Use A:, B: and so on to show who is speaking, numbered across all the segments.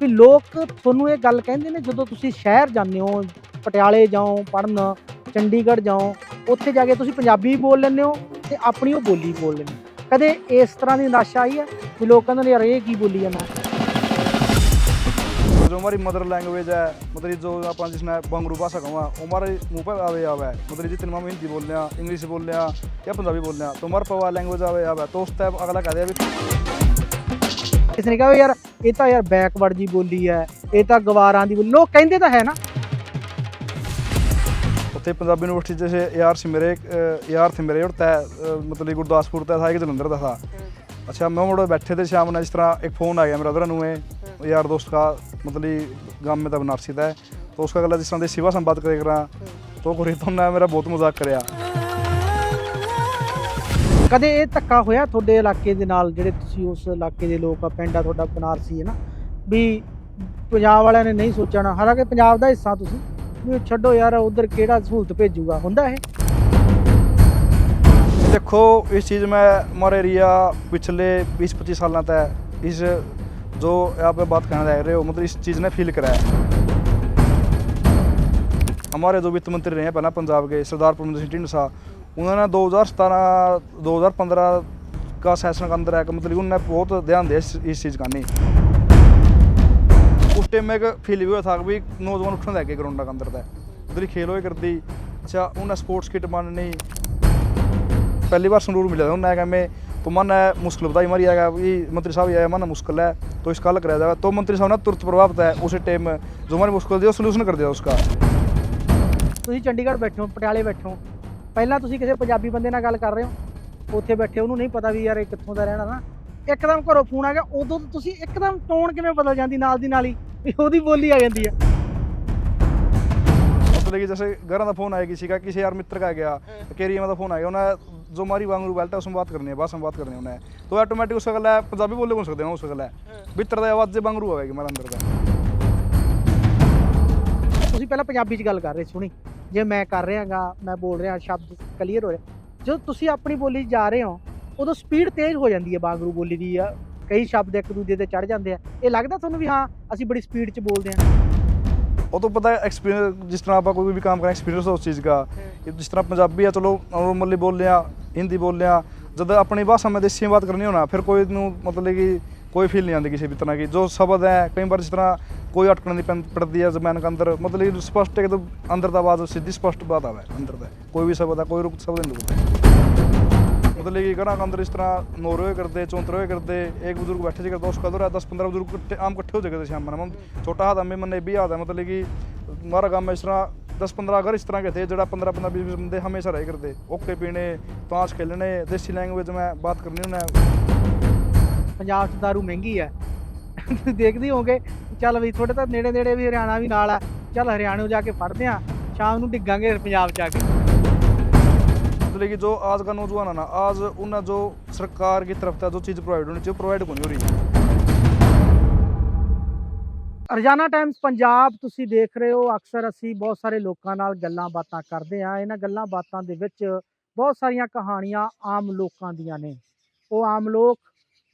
A: ਵੀ ਲੋਕ ਤੁਹਾਨੂੰ ਇਹ ਗੱਲ ਕਹਿੰਦੇ ਨੇ ਜਦੋਂ ਤੁਸੀਂ ਸ਼ਹਿਰ ਜਾਂਦੇ ਹੋ ਪਟਿਆਲੇ ਜਾਓ ਪੜਨ ਚੰਡੀਗੜ੍ਹ ਜਾਓ ਉੱਥੇ ਜਾ ਕੇ ਤੁਸੀਂ ਪੰਜਾਬੀ ਵੀ ਬੋਲ ਲੈਂਦੇ ਹੋ ਤੇ ਆਪਣੀ ਉਹ ਬੋਲੀ ਬੋਲ ਲੈਂਦੇ ਹੋ ਕਦੇ ਇਸ ਤਰ੍ਹਾਂ ਦੀ ਨਿਰਾਸ਼ਾ ਆਈ ਹੈ ਵੀ ਲੋਕ ਕਹਿੰਦੇ ਨੇ ਯਾਰ ਇਹ ਕੀ ਬੋਲੀ ਜਾਂਦਾ
B: जो हमारी मदर लैंग्वेज है मतलब जो अपन जिसने बंगरू भाषा कहूँगा वो हमारे मुंह पे आवे आवे है मतलब जितने हम हिंदी बोल रहे हैं इंग्लिश बोल रहे हैं या पंजाबी बोल रहे हैं तो हमारे पवा लैंग्वेज आवे आवे तो उस टाइप अगला कहते हैं भी
A: ਕਿਸੇ ਨੇ ਕਿਹਾ ਵੀ ਯਾਰ ਇਹ ਤਾਂ ਯਾਰ ਬੈਕਵਰਡ ਜੀ ਬੋਲੀ ਹੈ ਇਹ ਤਾਂ ਗਵਾਰਾਂ ਦੀ ਬੋਲੀ ਲੋਕ ਕਹਿੰਦੇ ਤਾਂ ਹੈ ਨਾ
B: ਉੱਥੇ ਪੰਜਾਬੀ ਯੂਨੀਵਰਸਿਟੀ ਜੈਸੇ ਯਾਰ ਸੀ ਮੇਰੇ ਅਹ, ਯਾਰ ਥੇ ਮੇਰੇ और तय अह, मतलब गुरदासपुर तय था कि जलंधर का था अच्छा मैं मुड़े बैठे थे शाम ने जिस तरह एक फ़ोन आ गया मेरा ब्रदर में यार दोस्त का मतलब गाँव में था बनारसी था तो उसका गला जिस तरह देसी भाषा में बात करे करा तो कोई तो ने मेरा बहुत मजाक कराया
A: ਕਦੇ ਇਹ ਧੱਕਾ ਹੋਇਆ ਤੁਹਾਡੇ ਇਲਾਕੇ ਦੇ ਨਾਲ ਜਿਹੜੇ ਤੁਸੀਂ ਉਸ ਇਲਾਕੇ ਦੇ ਲੋਕ ਆ ਪਿੰਡ ਆ ਤੁਹਾਡਾ ਬਨਾਰਸੀ ਹੈ ਨਾ ਵੀ ਪੰਜਾਬ ਵਾਲਿਆਂ ਨੇ ਨਹੀਂ ਸੋਚਣਾ ਹਾਲਾਂਕਿ ਪੰਜਾਬ ਦਾ ਹਿੱਸਾ ਤੁਸੀਂ ਵੀ ਛੱਡੋ ਯਾਰ ਉਧਰ ਕਿਹੜਾ ਸਹੂਲਤ ਭੇਜੂਗਾ ਹੁੰਦਾ ਇਹ
B: देखो इस चीज़ में हमारे एरिया पिछले 20-25 साल तक इस जो आप बात करना चाह रहे हो मतलब इस चीज़ ने फील करा है हमारे जो वित्त मंत्री रहे हैं पहला पंजाब के सरदार परमिंदर सिंह ढिंडसा उन्होंने 2017 2015 का सेशन का अंदर है कि मतलब उन्होंने बहुत ध्यान दिया इस, इस चीज़ का नहीं उस टाइम में एक फील भी हुआ था कि भी नौजवान उठने लगे ग्राउंड के अंदर तक उधर खेल होए करती अच्छा उन्हें स्पोर्ट्स किट बननी पहली बार संगरूर मिला था उन्हें कहा मैं तो मन है मुश्किल बताई मारी आएगा भी मंत्री साहब ये आया मन मुश्किल है तो इसका हल कराया जाएगा तो मंत्री साहब ने तुरंत प्रभावित है उसी टाइम जो हमारी मुश्किल थी वो सोल्यूशन कर दिया उसका
A: ਤੁਸੀਂ ਚੰਡੀਗੜ੍ਹ ਬੈਠੇ ਹੋ ਪਟਿਆਲੇ ਬੈਠੇ ਹੋ ਪਹਿਲਾਂ ਤੁਸੀਂ ਕਿਸੇ ਪੰਜਾਬੀ ਬੰਦੇ ਨਾਲ ਗੱਲ ਕਰ ਰਹੇ ਹੋ ਉੱਥੇ ਬੈਠੇ ਉਹਨੂੰ ਨਹੀਂ ਪਤਾ ਵੀ ਯਾਰ ਇਹ ਕਿੱਥੋਂ ਦਾ ਰਹਿਣਾ ਨਾ ਇੱਕਦਮ ਘਰੋਂ ਫੋਨ ਆ ਗਿਆ ਉਦੋਂ ਤੋਂ ਤੁਸੀਂ ਇੱਕਦਮ ਟੋਨ ਕਿਵੇਂ ਬਦਲ ਜਾਂਦੀ ਨਾਲ ਦੀ ਨਾਲ ਹੀ ਵੀ ਉਹਦੀ ਬੋਲੀ ਆ ਜਾਂਦੀ ਹੈ
B: मतलब कि जैसे घर का फोन आया किसी का किसी यार मित्र का आ गया केरिया में फोन आ गया उन्हें जो हमारी वांगरू बेल्ट है उसमें बात करनी है भाषा में बात करनी है उन्हें तो ऑटोमेटिक उसका गला है पंजाबी बोले बोल सकते हैं उसका गला है भीतर दा आवाज से वांगरू आएगी हमारे अंदर का
A: ਤੁਸੀਂ ਪਹਿਲਾਂ ਪੰਜਾਬੀ 'ਚ ਗੱਲ ਕਰ ਰਹੇ ਸੀ ਹੁਣੀ ਜੇ ਮੈਂ ਕਰ ਰਿਹਾਗਾ ਮੈਂ ਬੋਲ ਰਿਹਾ ਸ਼ਬਦ ਕਲੀਅਰ ਹੋ ਰਿਹਾ। ਜਦੋਂ ਤੁਸੀਂ ਆਪਣੀ ਬੋਲੀ ਜਾ ਰਹੇ ਹੋ ਉਦੋਂ ਸਪੀਡ ਤੇਜ਼ ਹੋ ਜਾਂਦੀ ਹੈ ਬਾਗਰੂ ਬੋਲੀ ਦੀ ਆ ਕਈ ਸ਼ਬਦ ਇੱਕ ਦੂਜੇ ਤੇ ਚੜ ਜਾਂਦੇ ਆ। ਇਹ ਲੱਗਦਾ ਤੁਹਾਨੂੰ ਵੀ ਹਾਂ ਅਸੀਂ ਬੜੀ ਸਪੀਡ 'ਚ ਬੋਲਦੇ
B: ਆ ਉਹ ਤੋਂ ਪਤਾ ਐਕਸਪੀਰੀਅੰਸ ਜਿਸ ਤਰ੍ਹਾਂ ਆਪਾਂ ਕੋਈ ਵੀ ਕੰਮ ਕਰਾਂ ਐਕਸਪੀਰੀਅੰਸ ਉਸ ਚੀਜ਼ ਦਾ। ਜਿਸ ਤਰ੍ਹਾਂ ਪੰਜਾਬੀ ਆ ਚਲੋ ਨੋਰਮਲੀ ਬੋਲ ਹਿੰਦੀ ਬੋਲਿਆ ਜਦ ਆਪਣੀ ਭਾਸ਼ਾ ਮੈਂ ਦੇਸੀ ਬਾਤ ਕਰਨੀ ਹੋਣਾ ਫਿਰ ਕੋਈ ਨੂੰ ਮਤਲਬ ਕਿ कोई नू मतलब कि कोई फील नहीं आती किसी भी तरह की जो शब्द है कई बार जिस तरह कोई अटकन नहीं पड़- पड़ती है जबान के अंदर मतलब कि स्पष्ट है कि तो अंदर का आवाज सीधी स्पष्ट बात आवे अंदर से कोई भी शब्द है कोई रुक शब्द नहीं रुकता मतलब कि घरों के अंदर इस तरह नौरे हुए करते चौंतरे हुए करते एक बुजुर्ग बैठे से करता उसका दौर है दस पंद्रह बुजुर्ग इकट्ठे- आम इकट्ठे हो जाते शाम में छोटा हाथ हमें मन भी हाथ है मतलब कि हमारा गाँव में इस तरह दस पंद्रह घर इस तरह के थे जरा पंद्रह पंद्रह बीस बीस बंदे हमेशा रहे करते ओके पीने ताश खेलने देसी लैंग्वेज में बात करनी उन्हें
A: ਪੰਜਾਬ 'ਚ ਦਾਰੂ ਮਹਿੰਗੀ ਹੈ ਦੇਖਦੇ ਹੋਗੇ ਚੱਲ ਵੀ ਥੋੜੇ ਤਾਂ ਨੇੜੇ ਨੇੜੇ ਵੀ ਹਰਿਆਣਾ ਵੀ ਨਾਲ ਆ ਚੱਲ ਹਰਿਆਣੇ ਜਾ ਕੇ ਪੜਦੇ ਆ ਸ਼ਾਮ ਨੂੰ ਡਿੱਗਾਂਗੇ ਪੰਜਾਬ 'ਚ ਆ ਕੇ
B: मतलब कि जो आज का नौजवान है ना आज उन्हें जो सरकार की तरफ से जो चीज़ प्रोवाइड होनी चाहिए प्रोवाइड को नहीं हो रही है
A: ਰੋਜ਼ਾਨਾ ਟਾਈਮਸ ਪੰਜਾਬ ਤੁਸੀਂ ਦੇਖ ਰਹੇ ਹੋ ਅਕਸਰ ਅਸੀਂ ਬਹੁਤ ਸਾਰੇ ਲੋਕਾਂ ਨਾਲ ਗੱਲਾਂ ਬਾਤਾਂ ਕਰਦੇ ਆ ਇਹਨਾਂ ਗੱਲਾਂ ਬਾਤਾਂ ਦੇ ਵਿੱਚ ਬਹੁਤ ਸਾਰੀਆਂ ਕਹਾਣੀਆਂ ਆਮ ਲੋਕਾਂ ਦੀਆਂ ਨੇ ਉਹ ਆਮ ਲੋਕ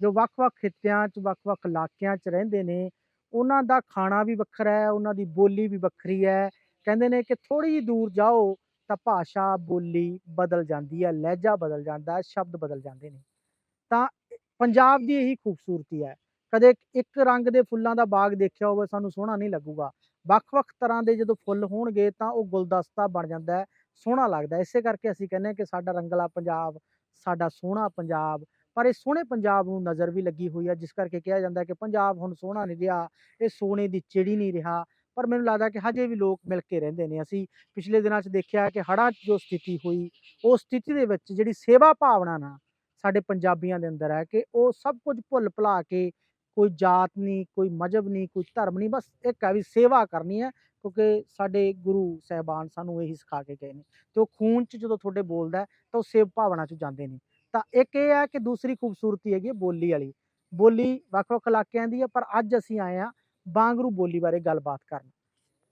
A: ਜੋ ਵੱਖ-ਵੱਖ ਖਿੱਤਿਆਂ 'ਚ, ਵੱਖ-ਵੱਖ ਇਲਾਕਿਆਂ 'ਚ ਰਹਿੰਦੇ ਨੇ, ਉਹਨਾਂ ਦਾ ਖਾਣਾ ਵੀ ਵੱਖਰਾ ਹੈ, ਉਹਨਾਂ ਦੀ ਬੋਲੀ ਵੀ ਵੱਖਰੀ ਹੈ। ਕਹਿੰਦੇ ਨੇ ਕਿ ਥੋੜੀ ਜਿਹੀ ਦੂਰ ਜਾਓ ਤਾਂ ਭਾਸ਼ਾ, ਬੋਲੀ ਬਦਲ ਜਾਂਦੀ ਹੈ, ਲਹਿਜਾ ਬਦਲ ਜਾਂਦਾ ਹੈ, ਸ਼ਬਦ ਬਦਲ ਜਾਂਦੇ ਨੇ। ਤਾਂ ਪੰਜਾਬ ਦੀ ਇਹੀ ਖੂਬਸੂਰਤੀ ਹੈ। ਕਦੇ ਇੱਕ ਰੰਗ ਦੇ ਫੁੱਲਾਂ ਦਾ ਬਾਗ ਦੇਖਿਆ ਹੋਵੇ, ਸਾਨੂੰ ਸੋਹਣਾ ਨਹੀਂ ਲੱਗੂਗਾ। ਵੱਖ-ਵੱਖ ਤਰ੍ਹਾਂ ਦੇ ਜਦੋਂ ਫੁੱਲ ਹੋਣਗੇ ਤਾਂ ਉਹ ਗੁਲਦਸਤਾ ਬਣ ਜਾਂਦਾ ਹੈ, ਸੋਹਣਾ ਲੱਗਦਾ ਇਸੇ ਕਰਕੇ ਅਸੀਂ ਕਹਿੰਦੇ ਹਾਂ ਕਿ ਸਾਡਾ ਰੰਗਲਾ ਪੰਜਾਬ, ਸਾਡਾ ਸੋਹਣਾ ਪੰਜਾਬ ਪਰ ਇਹ ਸੋਹਣੇ ਪੰਜਾਬ ਨੂੰ ਨਜ਼ਰ ਵੀ ਲੱਗੀ ਹੋਈ ਹੈ ਜਿਸ ਕਰਕੇ ਕਿਹਾ ਜਾਂਦਾ ਕਿ ਪੰਜਾਬ ਹੁਣ ਸੋਹਣਾ ਨਹੀਂ ਰਿਹਾ, ਇਹ ਸੋਨੇ ਦੀ ਚਿੜੀ ਨਹੀਂ ਰਿਹਾ। ਪਰ ਮੈਨੂੰ ਲੱਗਦਾ ਕਿ ਹਜੇ ਵੀ ਲੋਕ ਮਿਲ ਕੇ ਰਹਿੰਦੇ ਨੇ। ਅਸੀਂ ਪਿਛਲੇ ਦਿਨਾਂ 'ਚ ਦੇਖਿਆ ਕਿ ਹੜ੍ਹਾਂ 'ਚ ਜੋ ਸਥਿਤੀ ਹੋਈ ਉਹ ਸਥਿਤੀ ਦੇ ਵਿੱਚ ਜਿਹੜੀ ਸੇਵਾ ਭਾਵਨਾ ਨਾ ਸਾਡੇ ਪੰਜਾਬੀਆਂ ਦੇ ਅੰਦਰ ਹੈ ਕਿ ਉਹ ਸਭ ਕੁਝ ਭੁੱਲ ਭੁਲਾ ਕੇ ਕੋਈ ਜਾਤ ਨਹੀਂ, ਕੋਈ ਮਜ਼ਹਬ ਨਹੀਂ, ਕੋਈ ਧਰਮ ਨਹੀਂ, ਬਸ ਇੱਕ ਹੈ ਵੀ ਸੇਵਾ ਕਰਨੀ ਹੈ, ਕਿਉਂਕਿ ਸਾਡੇ ਗੁਰੂ ਸਾਹਿਬਾਨ ਸਾਨੂੰ ਇਹੀ ਸਿਖਾ ਕੇ ਗਏ ਨੇ। ਤੇ ਉਹ ਖੂਨ 'ਚ ਜਦੋਂ ਤੁਹਾਡੇ ਬੋਲਦਾ ਤਾਂ ਉਹ ਸੇਵ ਭਾਵਨਾ 'ਚ ਜਾਂਦੇ ਨੇ। ਤਾਂ ਇੱਕ ਇਹ ਹੈ ਕਿ ਦੂਸਰੀ ਖੂਬਸੂਰਤੀ ਹੈਗੀ ਹੈ ਬੋਲੀ ਵਾਲੀ। ਬੋਲੀ ਵੱਖ-ਵੱਖ ਇਲਾਕਿਆਂ ਦੀ ਹੈ, ਪਰ ਅੱਜ ਅਸੀਂ ਆਏ ਆ ਬਾਂਗਰੂ ਬੋਲੀ ਬਾਰੇ ਗੱਲਬਾਤ ਕਰਨ।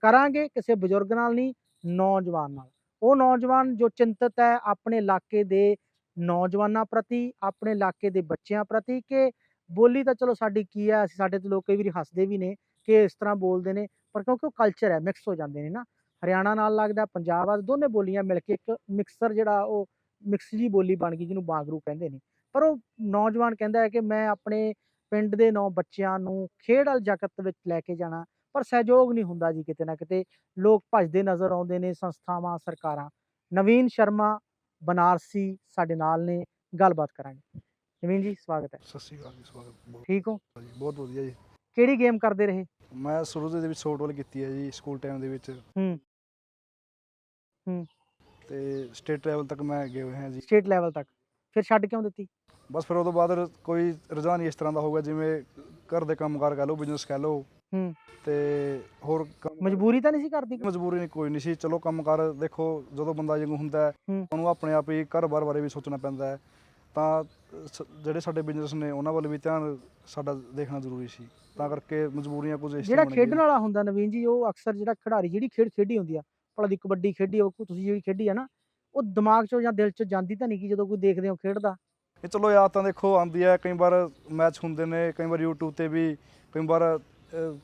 A: ਕਰਾਂਗੇ ਕਿਸੇ ਬਜ਼ੁਰਗ ਨਾਲ ਨਹੀਂ, ਨੌਜਵਾਨ ਨਾਲ। ਉਹ ਨੌਜਵਾਨ ਜੋ ਚਿੰਤਤ ਹੈ ਆਪਣੇ ਇਲਾਕੇ ਦੇ ਨੌਜਵਾਨਾਂ ਪ੍ਰਤੀ, ਆਪਣੇ ਇਲਾਕੇ ਦੇ ਬੱਚਿਆਂ ਪ੍ਰਤੀ ਕਿ ਬੋਲੀ ਤਾਂ ਚਲੋ ਸਾਡੀ ਕੀ ਹੈ, ਅਸੀਂ ਸਾਡੇ ਤੇ ਲੋਕ ਕਈ ਵਾਰੀ ਹੱਸਦੇ ਵੀ ਨੇ ਕਿ ਇਸ ਤਰ੍ਹਾਂ ਬੋਲਦੇ ਨੇ, ਪਰ ਕਿਉਂਕਿ ਉਹ ਕਲਚਰ ਹੈ ਮਿਕਸ ਹੋ ਜਾਂਦੇ ਨੇ ਨਾ। ਹਰਿਆਣਾ ਨਾਲ ਲੱਗਦਾ, ਪੰਜਾਬ ਆ, ਦੋਨੇ ਬੋਲੀਆਂ ਮਿਲ ਕੇ ਇੱਕ ਮਿਕਸਰ ਜਿਹੜਾ ਉਹ ਮਿਕਸ ਜੀ ਬੋਲੀ ਬਣ ਗਈ ਜਿਹਨੂੰ ਬਾਗਰੂ ਕਹਿੰਦੇ ਨੇ। ਪਰ ਉਹ ਨੌਜਵਾਨ ਕਹਿੰਦਾ ਹੈ ਕਿ ਮੈਂ ਆਪਣੇ ਪਿੰਡ ਦੇ ਨੌ ਬੱਚਿਆਂ ਨੂੰ ਖੇਡ ਵਾਲ ਜਗਤ ਵਿੱਚ ਲੈ ਕੇ ਜਾਣਾ ਪਰ ਸਹਿਯੋਗ ਨਹੀਂ ਹੁੰਦਾ ਜੀ ਕਿਤੇ ਨਾ ਕਿਤੇ। ਲੋਕ ਭੱਜਦੇ ਨਜ਼ਰ ਆਉਂਦੇ ਨੇ ਸੰਸਥਾਵਾਂ ਸਰਕਾਰਾਂ। ਨਵੀਨ ਸ਼ਰਮਾ ਬਨਾਰਸੀ ਸਾਡੇ ਨਾਲ ਨੇ। ਗੱਲਬਾਤ ਕਰਾਂਗੇ। ਨਵੀਨ ਜੀ ਸਵਾਗਤ ਹੈ।
B: ਸਤਿ ਸ਼੍ਰੀ ਅਕਾਲ ਜੀ ਸਵਾਗਤ
A: ਠੀਕ ਹੋ?
B: ਜੀ ਬਹੁਤ ਵਧੀਆ ਜੀ।
A: ਕਿਹੜੀ ਗੇਮ ਕਰਦੇ ਰਹੇ?
B: ਮੈਂ ਸ਼ੁਰੂ ਦੇ ਵਿੱਚ ਸ਼ੋਰਟ ਵਾਲ ਕੀਤੀ ਹੈ ਜੀ ਸਕੂਲ ਟਾਈਮ ਦੇ ਵਿੱਚ।
A: ਹੂੰ। ਹੂੰ।
B: ਤੇ ਸਟੇਟ ਲੈਵਲ ਤੱਕ ਮੈਂ ਗਏ ਹੋਏ ਹਾਂ ਜੀ।
A: ਸਟੇਟ ਲੈਵਲ ਤੱਕ। ਫਿਰ ਛੱਡ ਕਿਉਂ ਦਿੱਤੀ?
B: ਬਸ ਫਿਰ ਤੋਂ ਬਾਅਦ ਰ- ਕੋਈ ਰੁਝਾਨ ਹੀ ਇਸ ਤਰ੍ਹਾਂ ਦਾ ਹੋਊਗਾ ਜਿਵੇਂ ਘਰ ਦੇ ਕੰਮਕਾਰ ਕਹਿ ਲਓ ਬਿਜ਼ਨਸ ਕਹਿ ਲਓ।
A: ਹੂੰ।
B: ਤੇ ਹੋਰ ਕੰਮ-
A: ਮਜਬੂਰੀ ਤਾਂ ਨਹੀਂ ਸੀ ਕਰਦੀ
B: ਮਜਬੂਰੀ ਨਹੀਂ ਕੋਈ ਨਹੀਂ ਸੀ। ਚਲੋ ਕੰਮਕਾਰ ਦੇਖੋ ਜਦੋਂ ਬੰਦਾ ਵਾਂਗੂ ਹੁੰਦਾ ਹੈ
A: ਹੂੰ।
B: ਉਹਨੂੰ ਆਪਣੇ ਆਪ ਹੀ ਘਰ-ਬਾਰ ਬਾਰੇ ਵੀ ਸੋਚਣਾ ਪੈਂਦਾ ਹੈ। ਤਾਂ ਸ- ਜਿਹੜੇ ਸਾਡੇ ਬਿਜ਼ਨਸ ਨੇ ਉਹਨਾਂ ਵੱਲ ਵੀ ਧਿਆਨ ਸਾਡਾ ਦੇਖਣਾ ਜ਼ਰੂਰੀ ਸੀ। ਤਾਂ ਕਰਕੇ ਮਜਬੂਰੀਆਂ ਕੁਝ ਇਸ
A: ਜਿਹੜਾ
B: ਤਰ੍ਹਾਂ ਬਣ ਗਈਆਂ।
A: ਖੇਡਣ ਵਾਲਾ ਹੁੰਦਾ ਨਵੀਨ ਜੀ ਉਹ ਅਕਸਰ ਜਿਹੜਾ ਖਿਡਾਰੀ ਜਿਹੜੀ ਖੇਡ ਖੇਡੀ ਹੁੰਦੀ ਆ ਭਲਾ ਦੀ ਕਬੱਡੀ ਖੇਡੀ ਉਹ ਤੁਸੀਂ ਜਿਹੜੀ ਖੇਡੀ ਆ ਨਾ ਉਹ ਦਿਮਾਗ 'ਚੋਂ ਜਾਂ ਦਿਲ 'ਚੋਂ ਜਾਂਦੀ ਤਾਂ ਨਹੀਂ ਕਿ ਜਦੋਂ ਕੋਈ ਦੇਖਦੇ ਹੋ ਖੇਡਦਾ?
B: ਇਹ ਚਲੋ ਯਾਦ ਤਾਂ ਦੇਖੋ ਆਉਂਦੀ ਹੈ ਕਈ ਵਾਰ ਮੈਚ ਹੁੰਦੇ ਨੇ ਕਈ ਵਾਰ YouTube ਤੇ ਵੀ ਕਈ ਵਾਰ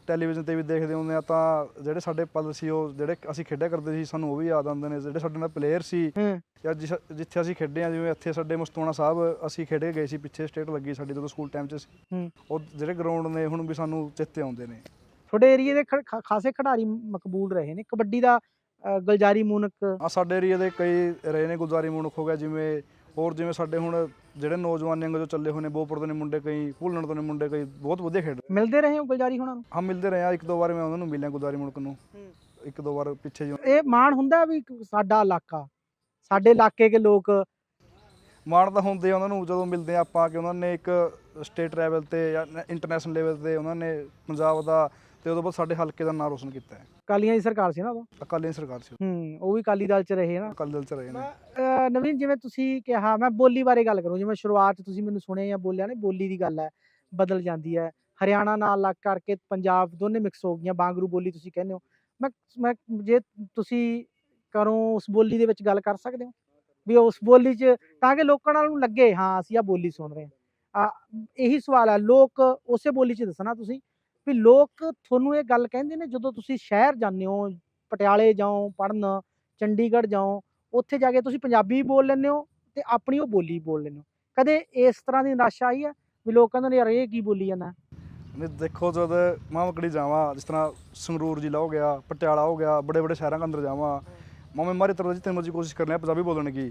B: ਟੈਲੀਵਿਜ਼ਨ ਤੇ ਵੀ ਦੇਖਦੇ ਹੁੰਦੇ ਆ ਤਾਂ ਜਿਹੜੇ ਸਾਡੇ ਪਲ ਸੀ ਉਹ ਜਿਹੜੇ ਅਸੀਂ ਖੇਡਿਆ ਕਰਦੇ ਸੀ ਸਾਨੂੰ ਉਹ ਵੀ ਯਾਦ ਆਉਂਦੇ ਨੇ ਜਿਹੜੇ ਸਾਡੇ ਨਾਲ ਪਲੇਅਰ ਸੀ
A: ਹੂੰ।
B: ਜਾਂ ਜਿੱਥੇ ਅਸੀਂ ਖੇਡੇ ਆ ਜਿਵੇਂ ਇੱਥੇ ਸਾਡੇ ਮਸਤੂਆਣਾ ਸਾਹਿਬ ਅਸੀਂ ਖੇਡੇ ਗਏ ਸੀ ਪਿੱਛੇ ਸਟੇਟ ਲੱਗੀ ਸਾਡੀ ਜਦੋਂ ਸਕੂਲ ਟਾਈਮ 'ਚ ਸੀ
A: ਹੂੰ।
B: ਉਹ ਜਿਹੜੇ ਗਰਾਊਂਡ ਨੇ ਹੁਣ ਵੀ ਸਾਨੂੰ ਚੇਤੇ ਆਉਂਦੇ ਨੇ।
A: ਤੁਹਾਡੇ ਏਰੀਏ ਦੇ ਖਾਸੇ ਖਿਡਾਰੀ ਮਕਬੂਲ ਰਹੇ ਨੇ। ਕਬੱਡੀ ਦਾ ਗੁਲਜ਼ਾਰੀ ਮੂਨਕ।
B: ਆ ਸਾਡੇ ਏਰੀਆ ਦੇ ਕਈ ਰਹੇ ਨੇ ਗੁਜ਼ਾਰੀ ਮੁਨਖ ਹੋ ਗਿਆ ਜਿਵੇਂ ਹੋਰ ਜਿਵੇਂ ਸਾਡੇ ਹੁਣ ਜਿਹੜੇ ਨੌਜਵਾਨ ਯੰਗ ਜੋ ਚੱਲੇ ਹੋਏ ਨੇ ਬੋਪੁਰ ਨੇ ਮੁੰਡੇ ਕਈ ਭੁੱਲਣ ਤੋਂ ਨੇ ਮੁੰਡੇ ਕਈ ਬਹੁਤ ਵਧੀਆ ਖੇਡਦੇ
A: ਮਿਲਦੇ ਰਹੇ ਹੋ ਗੁਲਜ਼ਾਰੀ ਹੁਣਾਂ ਨੂੰ?
B: ਹਾਂ ਮਿਲਦੇ ਰਹੇ ਆ ਇੱਕ ਦੋ ਵਾਰ ਮੈਂ ਉਹਨਾਂ ਨੂੰ ਮਿਲਿਆ ਗੁਜ਼ਾਰੀ ਮੁਨਖ ਨੂੰ। ਇੱਕ ਦੋ ਵਾਰ ਪਿੱਛੇ ਜੀ
A: ਇਹ ਮਾਣ ਹੁੰਦਾ ਵੀ ਸਾਡਾ ਇਲਾਕਾ ਸਾਡੇ ਇਲਾਕੇ ਦੇ ਲੋਕ
B: ਮਾਣ ਤਾਂ ਹੁੰਦੇ ਆ ਉਹਨਾਂ ਨੂੰ ਜਦੋਂ ਮਿਲਦੇ ਆ ਆਪਾਂ ਕਿ ਉਹਨਾਂ ਨੇ ਇੱਕ ਸਟੇਟ ਲੈਵਲ ਤੇ ਜਾਂ ਇੰਟਰਨੈਸ਼ਨਲ ਲੈਵਲ ਤੇ ਉਹਨਾਂ ਨੇ ਪੰਜਾਬ ਦਾ ਤੇ ਉਦੋਂ ਬਾਅਦ ਸਾਡੇ ਹਲਕੇ ਦਾ ਨਾਂ ਰੋਸ਼ਨ ਕੀਤਾ ਹੈ।
A: ਕਾਲੀਆਂ ਦੀ ਸਰਕਾਰ ਸੀ ਨਾ ਉਦੋਂ?
B: ਅਕਾਲੀ ਸਰਕਾਰ ਸੀ
A: ਹੂੰ ਉਹ ਵੀ ਕਾਲੀ ਦਲ 'ਚ ਰਹੇ ਨਾ।
B: ਅਕਾਲੀ ਦਲ ਚ ਰਹੇ ਨੇ।
A: ਨਵੀਨ ਜਿਵੇਂ ਤੁਸੀਂ ਕਿਹਾ ਮੈਂ ਬੋਲੀ ਬਾਰੇ ਗੱਲ ਕਰੂੰ। ਜਿਵੇਂ ਸ਼ੁਰੂਆਤ ਤੁਸੀਂ ਮੈਨੂੰ ਸੁਣਿਆ ਜਾਂ ਬੋਲਿਆ ਨੇ ਬੋਲੀ ਦੀ ਗੱਲ ਹੈ ਬਦਲ ਜਾਂਦੀ ਹੈ। ਹਰਿਆਣਾ ਨਾਲ ਲੱਗ ਕਰਕੇ ਪੰਜਾਬ ਦੋਨੇ ਮਿਕਸ ਹੋ ਗਈਆਂ। ਬਾਂਗਰੂ ਬੋਲੀ ਤੁਸੀਂ ਕਹਿੰਦੇ ਹੋ। ਮੈਂ ਮੈਂ ਜੇ ਤੁਸੀਂ ਕਰੋ ਉਸ ਬੋਲੀ ਦੇ ਵਿੱਚ ਗੱਲ ਕਰ ਸਕਦੇ ਹੋ? ਵੀ ਉਸ ਬੋਲੀ 'ਚ ਤਾਂ ਕਿ ਲੋਕਾਂ ਨਾਲ ਨੂੰ ਲੱਗੇ, ਹਾਂ, ਅਸੀਂ ਆ ਬੋਲੀ ਸੁਣ ਰਹੇ ਆ ਇਹੀ ਸਵਾਲ ਹੈ ਲੋਕ ਉਸੇ ਬੋਲੀ 'ਚ ਦੱਸਣਾ ਤੁਸੀਂ ਵੀ ਲੋਕ ਤੁਹਾਨੂੰ ਇਹ ਗੱਲ ਕਹਿੰਦੇ ਨੇ ਜਦੋਂ ਤੁਸੀਂ ਸ਼ਹਿਰ ਜਾਂਦੇ ਹੋ, ਪਟਿਆਲੇ ਜਾਓ ਪੜਨ ਚੰਡੀਗੜ੍ਹ ਜਾਓ, ਉੱਥੇ ਜਾ ਕੇ ਤੁਸੀਂ ਪੰਜਾਬੀ ਬੋਲ ਲੈਂਦੇ ਹੋ ਤੇ ਆਪਣੀ ਉਹ ਬੋਲੀ ਵੀ ਬੋਲ ਲੈਂਦੇ ਹੋ। ਕਦੇ ਇਸ ਤਰ੍ਹਾਂ ਦੀ ਨਿਰਾਸ਼ਾ ਆਈ ਹੈ ਵੀ ਲੋਕ ਕਹਿੰਦੇ ਨੇ, ਯਾਰ, ਇਹ ਕੀ ਬੋਲੀ ਜਾਂਦਾ?
B: ਨਹੀਂ, ਦੇਖੋ ਜਦ ਮੈਂ ਮਕੜੀ ਜਾਵਾਂ, ਜਿਸ ਤਰ੍ਹਾਂ ਸੰਗਰੂਰ ਜ਼ਿਲ੍ਹਾ ਹੋ ਗਿਆ, ਪਟਿਆਲਾ ਹੋ ਗਿਆ ਬੜੇ ਬੜੇ ਸ਼ਹਿਰਾਂ ਦੇ ਅੰਦਰ ਜਾਵਾਂ ਮੈਂ ਮਾਰੀ ਤਰ੍ਹਾਂ ਜਿੱਥੇ ਮਰਜ਼ੀ ਕੋਸ਼ਿਸ਼ ਕਰ ਲਿਆ ਪੰਜਾਬੀ बोलने की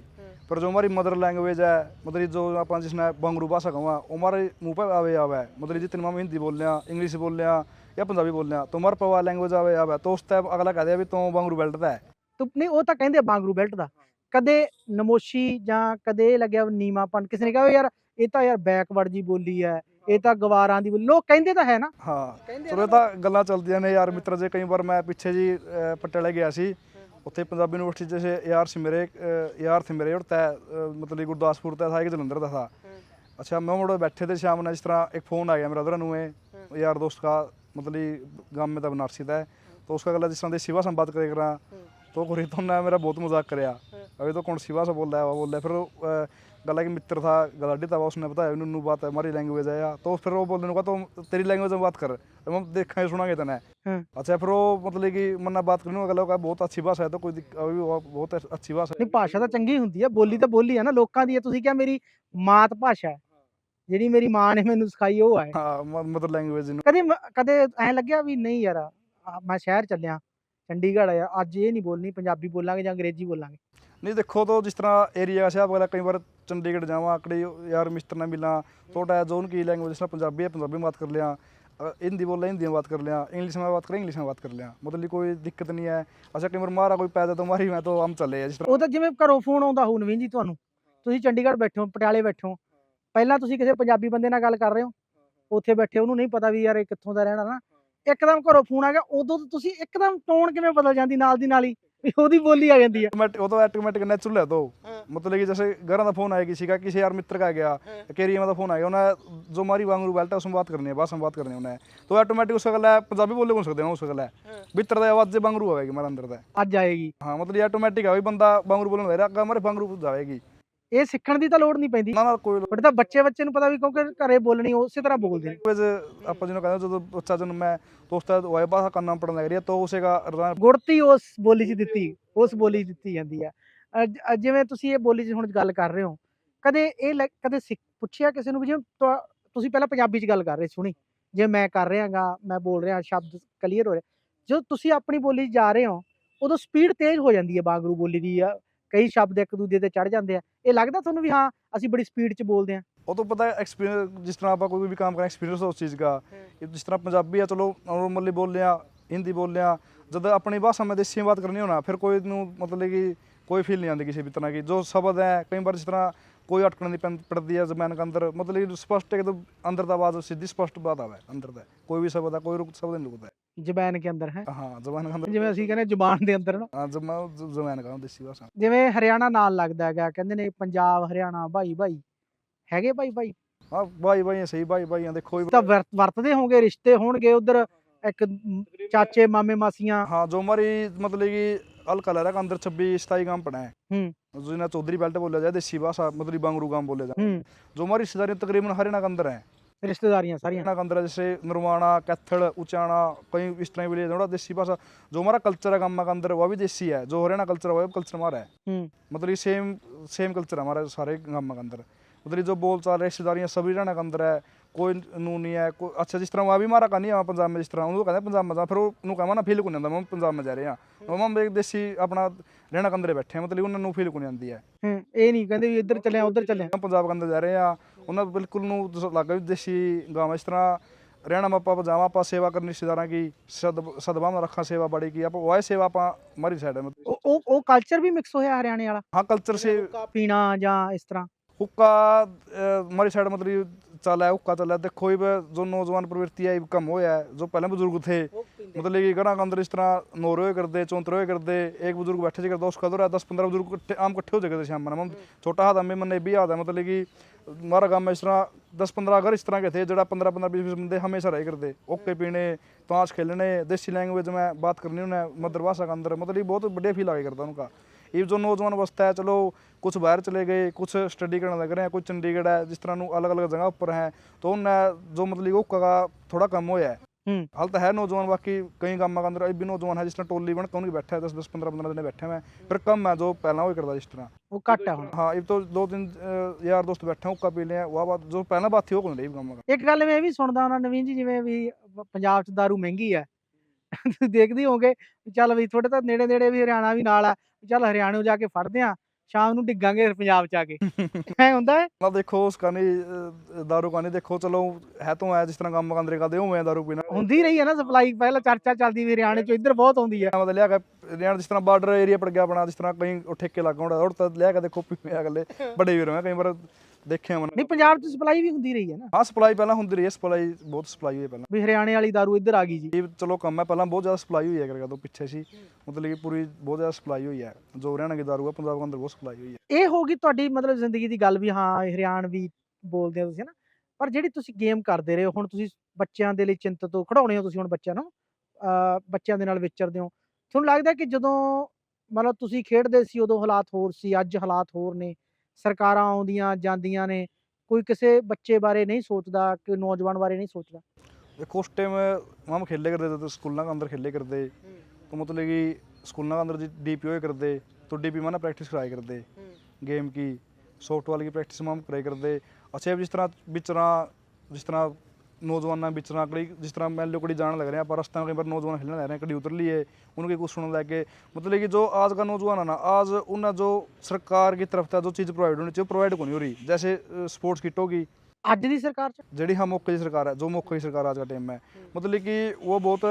B: पर जो हमारी मदर लैंग्वेज है मतलब जो अपन जिसने बंगरू भाषा कहवा वो हमारे मुंह पे आवे आवे है मतलब जितने हम हिंदी बोल रहे हैं इंग्लिश बोल रहे हैं या पंजाबी बोल रहे हैं तो हमारे पवा लैंग्वेज आवे आवे तो उस टाइप अगला कह दिया भी तो बंगरू बेल्ट ਦਾ ਹੈ
A: ਤੂੰ ਨਹੀਂ ਉਹ ਤਾਂ ਕਹਿੰਦੇ ਆ ਬਾਂਗਰੂ ਬੈਲਟ ਦਾ ਕਦੇ ਨਮੋਸ਼ੀ ਜਾਂ ਕਦੇ ਇਹ ਲੱਗਿਆ ਵੀ ਨੀਵਾਂਪਨ ਕਿਸੇ ਨੇ ਕਿਹਾ ਵੀ ਯਾਰ ਇਹ ਤਾਂ ਯਾਰ ਬੈਕਵਰਡ ਜੀ ਬੋਲੀ ਹੈ ਇਹ ਤਾਂ ਗਵਾਰਾਂ ਦੀ ਬੋਲੀ ਲੋਕ ਕਹਿੰਦੇ ਤਾਂ ਹੈ ਨਾ
B: ਹਾਂ
A: ਕਹਿੰਦੇ
B: ਚਲੋ ਇਹ ਤਾਂ ਗੱਲਾਂ ਚੱਲਦੀਆਂ ਨੇ ਯਾਰ ਮਿੱਤਰ ਜੇ ਕਈ ਵਾਰ ਮੈਂ ਪਿੱਛੇ ਜੀ ਅਹ, ਪਟਿਆਲੇ ਗਿਆ ਸੀ ਉੱਥੇ ਪੰਜਾਬੀ ਯੂਨੀਵਰਸਿਟੀ ਚ ਯਾਰ ਸੀ ਮੇਰੇ ਅਹ, ਯਾਰ ਸੀ ਮੇਰੇ ਔਰ ਤੈ ਅਹ, ਮਤਲਬ ਗੁਰਦਾਸਪੁਰ ਦਾ था एक जलंधर ਦਾ था अच्छा मैं मुड़ो बैठे थे शाम ने जिस तरह एक फ़ोन आ गया मेरा ब्रदर में यार दोस्त का मतलब गांव में था बनारसी था तो उसका गला जिस तरह देसी भाषा में बात करे करा तो कोई तो ने मेरा बहुत मजाक कराया अभी तो कौन सी भाषा बोल रहा है वो बोल रहा है फिर वो, अ, गला की मित्र था गलाडी था वो उसने बताया नू बात है हमारी लैंग्वेज है या तो फिर वो बोलने को तो तेरी लैंग्वेज में बात कर अब हम देखा सुना तने
A: हम्म।
B: अच्छा फिर वो मतलब कि मन्ना बात करने को गला का बहुत अच्छी भाषा है तो कोई दिक- अभी वो बहुत अच्छी भाषा
A: ਨਹੀਂ ਭਾਸ਼ਾ ਤਾਂ ਚੰਗੀ ਹੁੰਦੀ ਹੈ ਬੋਲੀ ਤਾਂ ਬੋਲੀ ਹੈ ਨਾ ਲੋਕਾਂ ਦੀ ਹੈ ਤੁਸੀਂ ਕਿਹਾ ਮੇਰੀ ਮਾਤ ਭਾਸ਼ਾ ਹੈ ਜਿਹੜੀ ਮੇਰੀ ਮਾਂ ਨੇ ਮੈਨੂੰ ਸਿਖਾਈ ਉਹ ਹੈ
B: हाँ मदर लैंग्वेज
A: ਕਦੇ ਮ- ਕਦੇ ਐਂ ਲੱਗਿਆ ਵੀ ਨਹੀਂ ਯਾਰ ਆ ਮੈਂ ਸ਼ਹਿਰ ਚੱਲਿਆ ਚੰਡੀਗੜ੍ਹ ਆ ਯਾਰ ਅੱਜ ਇਹ ਨਹੀਂ ਬੋਲਣੀ ਪੰਜਾਬੀ ਬੋਲਾਂਗੇ ਜਾਂ ਅੰਗਰੇਜ਼ੀ ਬੋਲਾਂਗੇ
B: नहीं देखो तो जिस तरह एरिया से आप कई बार चंडीगढ़ जावा आकड़े यार मिस्टर ने मिला थोड़ा जो उनकी लैंग्वेज जिस तरह पंजाबी है पंजाबी में बात कर लिया अगर हिंदी बोल रहे हिंदी में बात कर लिया इंग्लिश में बात करें इंग्लिश में बात कर लिया मतलब कि कोई दिक्कत नहीं है अच्छा कई बार मारा कोई पैदा तो मारी मैं तो हम चले जिस तरह
A: ਉਹ ਤਾਂ ਜਿਵੇਂ ਘਰੋਂ ਫੋਨ ਆਉਂਦਾ ਹੋਊ ਨਵੀਨ ਜੀ ਤੁਹਾਨੂੰ ਤੁਸੀਂ ਚੰਡੀਗੜ੍ਹ ਬੈਠੇ ਹੋ ਪਟਿਆਲੇ ਬੈਠੇ ਹੋ ਪਹਿਲਾਂ ਤੁਸੀਂ ਕਿਸੇ ਪੰਜਾਬੀ ਬੰਦੇ ਨਾਲ ਗੱਲ ਕਰ ਰਹੇ ਹੋ ਉੱਥੇ ਬੈਠੇ ਉਹਨੂੰ ਨਹੀਂ ਪਤਾ ਵੀ ਯਾਰ ਇਹ ਕਿੱਥੋਂ ਦਾ ਰਹਿਣਾ ਨਾ ਇੱਕਦਮ ਘਰੋਂ ਫੋਨ ਆ ਗਿਆ ਉਦੋਂ ਤਾਂ ਤੁਸੀਂ ਇੱਕਦਮ ਟੋਨ ਕਿਵੇਂ ਬਦਲ ਜਾਂਦੀ ਨਾਲ ਦੀ ਨਾਲ ਹੀ ਵੀ ਉਹਦੀ ਬੋਲੀ ਆ ਜਾਂਦੀ ਹੈ
B: ऑटोमेटिक वो तो ऑटोमेटिक नेचुरल है तो मतलब कि जैसे घर का फोन आया किसी का किसी यार मित्र का आ गया केरिया में तो फोन आ गया उन्हें जो हमारी वांगरू बेल्ट है उसमें बात करनी है भाषा में बात करनी है उन्हें तो ऑटोमेटिक उसका गला है पंजाबी बोले कौन सकते हैं उसका गला है भीतर दा आवाज से वांगरू आएगी हमारे अंदर दा
A: ਅੱਜ ਆਏਗੀ
B: हाँ मतलब ये ऑटोमेटिक है वही बंदा वांगरू बोलने लग रहा है हमारे वांगरू जाएगी
A: ਇਹ ਸਿੱਖਣ ਦੀ ਤਾਂ ਲੋੜ ਨਹੀਂ ਪੈਂਦੀ।
B: ਉਹਨਾਂ ਨਾਲ ਕੋਈ
A: ਬਟ ਤਾਂ ਬੱਚੇ ਬੱਚੇ ਨੂੰ ਪਤਾ ਵੀ ਕਿਉਂਕਿ ਘਰੇ ਬੋਲਣੀ ਉਸੇ ਤਰ੍ਹਾਂ ਬੋਲਦੇ ਨੇ।
B: ਵੈਸੇ ਆਪਾਂ ਜਿਹਨੂੰ ਕਹਿੰਦੇ ਜਦੋਂ ਬੱਚਾ ਜਦੋਂ ਮੈਂ ਦੋਸਤਾਂ ਤੋਂ ਆਏ ਬਾਹਰ ਕੰਨਾਂ ਪੜਨ ਲੱਗ ਰਿਹਾ ਤਾਂ ਉਸੇਗਾ
A: ਗੁੜਤੀ ਉਸ ਬੋਲੀ 'ਚ ਦਿੱਤੀ ਉਸ ਬੋਲੀ 'ਚ ਦਿੱਤੀ ਜਾਂਦੀ ਆ। ਜਿਵੇਂ ਤੁਸੀਂ ਇਹ ਬੋਲੀ 'ਚ ਹੁਣ ਗੱਲ ਕਰ ਰਹੇ ਹੋ ਕਦੇ ਇਹ ਕਦੇ ਪੁੱਛਿਆ ਕਿਸੇ ਨੂੰ ਵੀ ਜਿਵੇਂ ਤੁਸੀਂ ਪਹਿਲਾਂ ਪੰਜਾਬੀ 'ਚ ਗੱਲ ਕਰ ਰਹੇ ਸੁਣੀ। ਜੇ ਮੈਂ ਕਰ ਰਿਹਾਗਾ ਮੈਂ ਬੋਲ ਰਿਹਾ ਸ਼ਬਦ ਕਲੀਅਰ ਹੋ ਰਿਹਾ। ਜਦੋਂ ਤੁਸੀਂ ਆਪਣੀ ਬੋਲੀ 'ਚ ਜਾ ਰਹੇ ਹੋ ਉਦੋਂ ਸਪੀਡ ਤੇਜ਼ ਹੋ ਜਾਂਦੀ ਹੈ ਬਾਗਰੂ ਬੋਲੀ ਦੀ ਆ ਕਈ ਸ਼ਬਦ ਇੱਕ ਦੂਜੇ ਤੇ ਚੜ ਜਾਂਦੇ ਆ। ਇਹ ਲੱਗਦਾ ਤੁਹਾਨੂੰ ਵੀ ਹਾਂ ਅਸੀਂ ਬੜੀ ਸਪੀਡ 'ਚ ਬੋਲਦੇ ਆ
B: ਉਹ ਤੋਂ ਪਤਾ ਐਕਸਪੀਰੀਅੰਸ ਜਿਸ ਤਰ੍ਹਾਂ ਆਪਾਂ ਕੋਈ ਵੀ ਕੰਮ ਕਰਾਂ ਐਕਸਪੀਰੀਅੰਸ ਉਸ ਚੀਜ਼ ਦਾ। ਜਿਸ ਤਰ੍ਹਾਂ ਪੰਜਾਬੀ ਆ ਚਲੋ ਨੋਰਮਲੀ ਬੋਲਦੇ ਆ ਹਿੰਦੀ ਬੋਲਦੇ ਆ ਜਦ ਆਪਣੀ ਭਾਸ਼ਾ ਮੈਂ ਦੇਸੀ ਬਾਤ ਕਰਨੀ ਹੋਣਾ ਫਿਰ ਕੋਈ ਨੂੰ ਮਤਲਬ ਕਿ ਕੋਈ ਫੀਲ ਨਹੀਂ ਆਉਂਦੀ ਕਿਸੇ ਵੀ ਤਰ੍ਹਾਂ ਕੀ ਜੋ ਸ਼ਬਦ ਹੈ ਕਈ ਵਾਰ ਜਿਸ ਤਰ੍ਹਾਂ ਕੋਈ ਅਟਕਣ ਦੀ ਪੜਦੀ ਹੈ ਜ਼ਮਾਨ ਦੇ ਅੰਦਰ ਮਤਲਬ ਸਪਸ਼ਟ ਕਿ ਅੰਦਰ ਦਾ ਆਵਾਜ਼ ਸਿੱਧੀ ਸਪਸ਼ਟ ਬਾਤ ਆਵੇ ਅੰਦਰ ਦਾ। ਕੋਈ ਵੀ ਸ਼ਬਦ ਆ ਕੋਈ ਰੁਕ ਸ਼ਬਦ ਨਹੀਂ ਰੁਕਦਾ।
A: ਜ਼ਬਾਨ ਕੇ ਅੰਦਰ ਹੈ?
B: ਹਾਂ ਜ਼ਬਾਨ ਦੇ ਅੰਦਰ।
A: ਜਿਵੇਂ ਅਸੀਂ ਕਹਿੰਦੇ ਜ਼ਬਾਨ ਦੇ ਅੰਦਰ ਨਾ।
B: ਹਾਂ ਜ਼ਬਾਨ ਜ਼ਬਾਨ ਕਹਿੰਦੇ ਦੇਸੀ ਭਾਸ਼ਾ।
A: ਜਿਵੇਂ ਹਰਿਆਣਾ ਨਾਲ ਲੱਗਦਾ ਹੈਗਾ ਕਹਿੰਦੇ ਨੇ ਪੰਜਾਬ ਹਰਿਆਣਾ ਭਾਈ ਭਾਈ। ਹੈਗੇ ਭਾਈ ਭਾਈ?
B: ਹਾਂ ਭਾਈ ਭਾਈ ਸਹੀ ਭਾਈ ਭਾਈ ਦੇਖੋ
A: ਤਾਂ ਵਰਤਦੇ ਹੋਣਗੇ ਰਿਸ਼ਤੇ ਹੋਣਗੇ ਉਧਰ ਇੱਕ ਚਾਚੇ ਮਾਮੇ ਮਾਸੀਆਂ।
B: ਹਾਂ ਜੋ ਮਰੀ ਮਤਲਬ ਕਿ ਹਲਕਾ ਲੈ ਰਿਹਾ ਅੰਦਰ 26 27 ਗਾਮ ਪੜਾ
A: ਹੈ।
B: ਹੂੰ। ਜਿਹਨਾਂ ਚੌਧਰੀ ਬੈਲਟ ਬੋਲਿਆ ਜਾਂਦਾ ਦੇਸੀ ਭਾਸ਼ਾ ਮਤਲਬ ਬੰਗਰੂ ਗਾਮ ਬੋਲਿਆ ਜਾਂਦਾ
A: ਜੋ
B: ਮਰੀ ਰਿਸ਼ਤੇਦਾਰੀ ਤਕਰੀਬਨ ਹਰਿਆਣਾ ਅੰਦਰ ਹੈ। अंदर है
A: ਰਿਸ਼ਤੇਦਾਰੀਆਂ ਸਾਰੀਆਂ
B: हरियाणा के अंदर है जैसे नरवाना कैथड़ उचाना कहीं इस तरह भी थोड़ा देसी भाषा जो हमारा कल्चर है गामा के अंदर वो भी देसी है जो हरियाणा कल्चर है वो भी कल्चर हमारा है
A: ਹੂੰ
B: मतलब ये सेम सेम कल्चर है हमारा सारे गामा के अंदर मतलब ये जो बोल चाल रिश्तेदारियाँ सभी हरियाणा के अंदर है कोई नू नहीं है कोई अच्छा जिस तरह वहाँ भी हमारा का नहीं है पंजाब में जिस तरह उनको कहते हैं पंजाब में जा फिर वो कहवा ना फील को नहीं आता मैं पंजाब में जा रहे हैं वो हम एक देसी अपना हरियाणा के अंदर बैठे हैं मतलब उन्होंने फील को नहीं आती है
A: ਹੂੰ ਇਹ ਨਹੀਂ ਕਹਿੰਦੇ ਵੀ ਇੱਧਰ ਚੱਲਿਆ ਉੱਧਰ ਚੱਲਿਆ
B: हम पंजाब के अंदर जा रहे हैं ਉਹਨਾਂ ਬਿਲਕੁਲ ਨੂੰ ਲੱਗਾ ਵੀ ਦੇਸੀ ਗਾਵਾਂ। ਇਸ ਤਰ੍ਹਾਂ ਰਹਿਣਾ ਮਾਪਾ ਪਜਾਵਾਂ ਆਪਾਂ ਸੇਵਾ ਕਰਨੀ ਰਿਸ਼ਤੇਦਾਰਾਂ ਕੀ ਸਦ ਸਦਭਾਵ ਨਾਲ ਰੱਖਾਂ ਸੇਵਾ ਬੜੀ ਕੀ ਆਪਾਂ ਵਾਏ ਸੇਵਾ ਆਪਾਂ ਮਾਰੀ ਸਾਈਡ ਹੈ।
A: ਉਹ ਉਹ ਕਲਚਰ ਵੀ ਮਿਕਸ ਹੋਇਆ ਹਰਿਆਣੇ ਵਾਲਾ?
B: ਹਾਂ ਕਲਚਰ ਸੇ
A: ਪੀਣਾ ਜਾਂ ਇਸ ਤਰ੍ਹਾਂ?
B: ਹੁੱਕਾ ਅਹ, ਸਾਈਡ ਮਤਲਬ चला है हुक्का चला है देखो ये जो नौजवान प्रवृत्ति है ये कम होया है जो पहले बुजुर्ग थे मतलब कि घरों के अंदर इस तरह नौरे होए करते चौंतरे होए करते एक बुजुर्ग बैठे से करता उसका दौरा दस पंद्रह बुजुर्ग इकट्ठे- आम इकट्ठे हो जाते शाम में छोटा हाथ हमें मन भी याद है मतलब कि हमारा गांव में इस तरह दस पंद्रह घर इस तरह के थे जरा पंद्रह पंद्रह बीस बीस बंदे हमेशा रहे करते ओके पीने ताश खेलने देसी लैंग्वेज में बात करनी उन्हें मदरभाषा के अंदर मतलब ये बहुत बढ़िया फील आगे करता उनका ये जो नौजवान अवस्था है चलो कुछ बाहर चले गए कुछ स्टडी करने लग रहे हैं कुछ चंडीगढ़ है जिस तरह अलग अलग जगह ऊपर हैं तो उन्हें जो मतलब वो का थोड़ा कम होया है
A: ਹੂੰ
B: हाल तो है नौजवान बाकी कई काम के अंदर अभी भी नौजवान है जिस तरह टोली बन के उनके बैठे हैं दस दस पंद्रह पंद्रह दिन बैठे हुए हैं फिर कम है जो पहला वही करता जिस तरह
A: ਉਹ ਘੱਟ ਆ ਹੁਣ
B: हाँ ये तो दो तीन अ, यार दोस्त बैठे हैं उक्का पी लिया वह बात जो पहला बात थी वो कौन रही काम का
A: ਇੱਕ ਗੱਲ ਮੈਂ ਇਹ ਵੀ ਸੁਣਦਾ ਹਾਂ ਨਵੀਨ ਜੀ ਜਿਵੇਂ ਵੀ ਪ- ਪੰਜਾਬ 'ਚ ਦਾਰੂ ਮਹਿੰਗੀ ਹੈ ਤੁਸੀਂ ਦੇਖਦੇ ਹੋਗੇ ਵੀ ਚੱਲ ਵੀ ਥੋੜੇ ਤਾਂ ਨੇੜੇ ਨੇੜੇ ਵੀ ਹਰਿਆਣਾ ਵੀ ਨਾਲ ਆ ਵੀ ਚੱਲ ਹਰਿਆਣੇ ਜਾ ਕੇ ਫੜਦੇ ਆ ਸ਼ਾਮ ਨੂੰ ਡਿੱਗਾਂਗੇ ਪੰਜਾਬ 'ਚ ਆ ਕੇ ਐ ਹੁੰਦਾ ਹੈ
B: ना देखो उसका नहीं अ, दारू का नहीं देखो चलो है तो है जिस तरह काम के अंदर का दे हुए हैं दारू पीना
A: ਹੁੰਦੀ ਰਹੀ ਹੈ ਨਾ ਸਪਲਾਈ ਪਹਿਲਾਂ ਚਰਚਾ ਚੱਲਦੀ ਵੀ ਹਰਿਆਣੇ 'ਚ ਇੱਧਰ ਬਹੁਤ ਆਉਂਦੀ ਹੈ
B: मतलब लिया के हरियाणा जिस तरह बॉर्डर एरिया पड़ गया अपना जिस तरह कहीं वो ठेके लगा होना और तो लिया के देखो पीने अगले बड़े वीर हैं कई बार देखे हैं
A: ਨਹੀਂ
B: मैंने
A: ਪੰਜਾਬ 'ਚ ਸਪਲਾਈ ਵੀ ਹੁੰਦੀ ਰਹੀ ਹੈ ਨਾ
B: हाँ सप्लाई पहला होंदी रही है सप्लाई बहुत सप्लाई हुई है पहला
A: ਵੀ ਹਰਿਆਣੇ ਵਾਲੀ ਦਾਰੂ ਇੱਧਰ ਆ ਗਈ ਜੀ
B: ये चलो कम है पहला बहुत ज़्यादा सप्लाई हुई है करके तो पीछे सी मतलब कि पूरी बहुत ज़्यादा सप्लाई हुई है जो हरियाणा की दारू है पंजाब के अंदर बहुत सप्लाई हुई है
A: ਇਹ ਹੋ ਗਈ ਤੁਹਾਡੀ ਮਤਲਬ ਜ਼ਿੰਦਗੀ ਦੀ ਗੱਲ ਵੀ ਹਾਂ ਇਹ ਹਰਿਆਣਵੀ ਬੋਲਦੇ ਹੋ ਤੁਸੀਂ ਨਾ ਪਰ ਜਿਹੜੀ ਤੁਸੀਂ ਗੇਮ ਕਰਦੇ ਰਹੇ ਹੋ ਹੁਣ ਤੁਸੀਂ ਬੱਚਿਆਂ ਦੇ ਲਈ ਚਿੰਤਤ ਹੋ ਖੜਾਉਣੇ ਹੋ ਤੁਸੀਂ ਹੁਣ ਬੱਚਿਆਂ ਨੂੰ ਅਹ ਬੱਚਿਆਂ ਦੇ ਨਾਲ ਵਿਚਰਦੇ ਹੋ ਤੁਹਾਨੂੰ ਲੱਗਦਾ ਕਿ ਜਦੋਂ ਮਤਲਬ ਤੁਸੀਂ ਖੇਡਦੇ ਸੀ ਉਦੋਂ ਹਾਲਾਤ ਹੋਰ ਸੀ ਅੱਜ ਹਾਲਾਤ ਹੋਰ ਨੇ ਸਰਕਾਰਾਂ ਆਉਂਦੀਆਂ ਜਾਂਦੀਆਂ ਨੇ ਕੋਈ ਕਿਸੇ ਬੱਚੇ ਬਾਰੇ ਨਹੀਂ ਸੋਚਦਾ ਕਿ ਨੌਜਵਾਨ ਬਾਰੇ ਨਹੀਂ ਸੋਚਦਾ
B: देखो उस टाइम हम खेले करते थे तो स्कूलों के अंदर खेले करते तो मतलब कि स्कूलों के अंदर डी पी करते तो डी पी में ना प्रैक्टिस कराया करते गेम की सॉफ्टवेयर की प्रैक्टिस हम कराया करते अच्छा जिस तरह बिचरा जिस तरह नौजवान बिचरा कड़ी जिस तरह मैं लोग कड़ी जान लग रहे हैं पर रस्ता कई बार नौजवान खेलने लग रहे हैं कड़ी उतर लिए उनके कुछ सुनने लग गए मतलब कि जो आज का नौजवान है ना आज उन्हें जो सरकार की तरफ से जो चीज़ प्रोवाइड होनी चाहिए प्रोवाइड को नहीं हो रही जैसे स्पोर्ट्स किट होगी
A: ਅੱਜ ਦੀ ਸਰਕਾਰ ਚ
B: ਜਿਹੜੀ ਹਾਂ मौके की सरकार है जो मौके की सरकार आज का टाइम है मतलब कि वो बहुत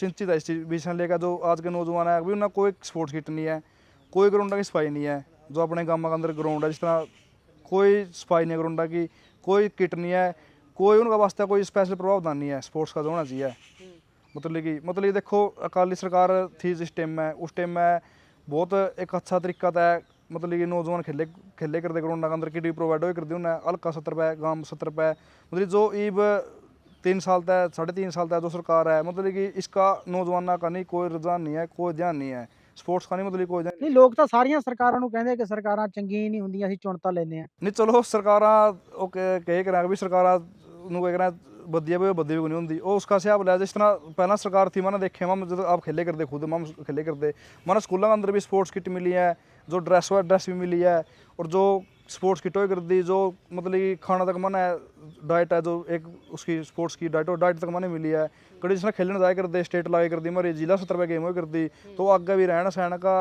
B: चिंतित है इस चीज विषय को लेकर जो आज के नौजवान है भी उन्हें कोई स्पोर्ट्स किट नहीं है कोई ग्राउंडा की सफाई नहीं है जो अपने गाँव के अंदर ग्राउंड है जिस तरह कोई सफाई नहीं है ग्राउंडा की कोई किट नहीं है कोई उनका वास्ते कोई स्पेशल प्रावधान नहीं है स्पोर्ट्स का जो होना चाहिए मतलब कि मतलब कि देखो अकाली सरकार थी जिस टाइम में उस टाइम में बहुत एक अच्छा तरीका था मतलब कि नौजवान खेले खेले करते ग्राउंड के अंदर किट भी प्रोवाइड हो करते उन्हें हल्का सत्तर रुपये गांव सत्तर रुपये मतलब जो ईब तीन साल तक साढ़े तीन साल तक जो सरकार है मतलब कि इसका नौजवानों का नहीं कोई रुझान नहीं है कोई ध्यान नहीं है ਸਪੋਰਟਸ ਖਾਣੀ ਮਤਲਬ ਕੋਈ
A: ਨਹੀਂ ਲੋਕ ਤਾਂ ਸਾਰੀਆਂ ਸਰਕਾਰਾਂ ਨੂੰ ਕਹਿੰਦੇ ਕਿ ਸਰਕਾਰਾਂ ਚੰਗੀਆਂ ਹੀ ਨਹੀਂ ਹੁੰਦੀਆਂ ਅਸੀਂ ਚੁਣ ਤਾਂ ਲੈਨੇ ਆ
B: ਨਹੀਂ ਚਲੋ ਸਰਕਾਰਾਂ ਉਹ ਕ- ਕਹੇ ਕਰਾਂ ਵੀ ਸਰਕਾਰਾਂ ਨੂੰ कहना बदी पे बदी भी नहीं होती और उसका से आप लिया जिस तरह पहला सरकार थी मैंने देखे मैम जब आप खेले करते खुद मैम खेले करते मैंने स्कूलों के अंदर भी स्पोर्ट्स किट मिली है जो ड्रेस हुआ ड्रेस भी मिली है और जो स्पोर्ट्स किट हो करती जो मतलब कि खाना तक मैंने डाइट है जो एक उसकी स्पोर्ट्स की डाइट और डाइट तक मैंने मिली है कड़ी जिसने खेलने जाया करते स्टेट लाया करती हमारे जिला स्तर पर गेम हो करती तो आगे भी रहना सहना का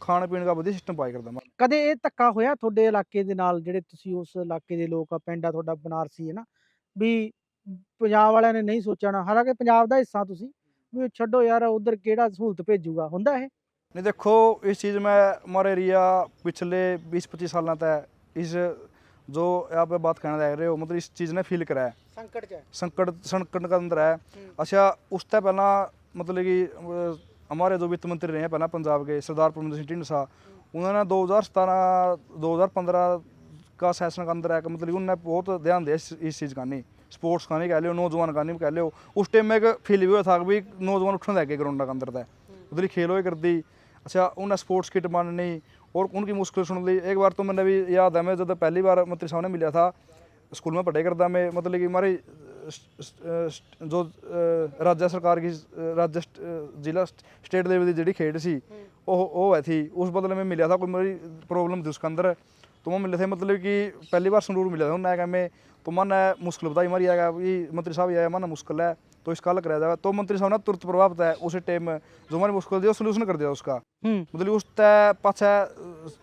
B: ਖਾਣ ਪੀਣ ਦਾ ਵਧੀਆ ਸਿਸਟਮ ਪਾਈ ਕਰਦਾ ਮੈਂ
A: ਕਦੇ ਇਹ ਧੱਕਾ ਹੋਇਆ ਤੁਹਾਡੇ ਇਲਾਕੇ ਦੇ ਨਾਲ ਜਿਹੜੇ ਤੁਸੀਂ ਉਸ ਇਲਾਕੇ ਦੇ ਲੋਕ ਆ ਪਿੰਡ ਆ ਤੁਹਾਡਾ ਬਨਾਰਸੀ ਹੈ ਨਾ ਵੀ ਪੰਜਾਬ ਵਾਲਿਆਂ ਨੇ ਨਹੀਂ ਸੋਚਣਾ ਹਾਲਾਂਕਿ ਪੰਜਾਬ ਦਾ ਹਿੱਸਾ ਤੁਸੀਂ ਵੀ ਛੱਡੋ ਯਾਰ ਉਧਰ ਕਿਹੜਾ ਸਹੂਲਤ ਭੇਜੂਗਾ ਹੁੰਦਾ ਇਹ
B: नहीं देखो इस चीज़ में हमारे एरिया पिछले 20-25 साल तक इस जो आप बात कहना चाह रहे हो मतलब इस चीज़ ने फील करा है
A: ਸੰਕਟ 'ਚ ਹੈ
B: संकट संकट का अंदर है अच्छा उस तक पहला मतलब कि अ, हमारे जो वित्त मंत्री रहे हैं पहला पंजाब के सरदार परमिंदर सिंह ढींडसा उन्होंने 2017 2015 का सेशन का अंदर है कि मतलब कि उन्होंने बहुत ध्यान दिया इस, इस चीज़ का नहीं स्पोर्ट्स का नहीं कह लो नौजवान का नहीं कह लो उस टाइम में एक फील भी हुआ था कि भी नौजवान उठने लगे ग्राउंड के अंदर था उधर खेल होए करती अच्छा उन्हें स्पोर्ट्स किट माननी और उनकी मुश्किल सुन ली एक बार तो मैंने भी याद है मैं जब पहली बार मंत्री साहब ने मिला था स्कूल में पढ़ाई करता मैं मतलब कि हमारी स- स- जो अ, राज्य सरकार की अ, राज्य स्ट- अ, जिला स्ट- स्टेट लेवल की ਜਿਹੜੀ ਖੇਡ ਸੀ ਉਹ ਉਹ ਹੈ थी उस बदले में मिला था कोई मेरी प्रॉब्लम थी उसके अंदर तो वो मिले थे मतलब कि पहली बार संगरूर मिला था उन्होंने कहा मैं तो मैंने मुश्किल बताई हमारी आएगा कि मंत्री साहब ये आया माना मुश्किल है तो इसका हल कराया जाएगा तो मंत्री साहब ने तुरंत प्रभाव है उसी टाइम जो हमारी मुश्किल थी वो सोल्यूशन कर दिया उसका
A: ਹੂੰ
B: मतलब उस तय पाछा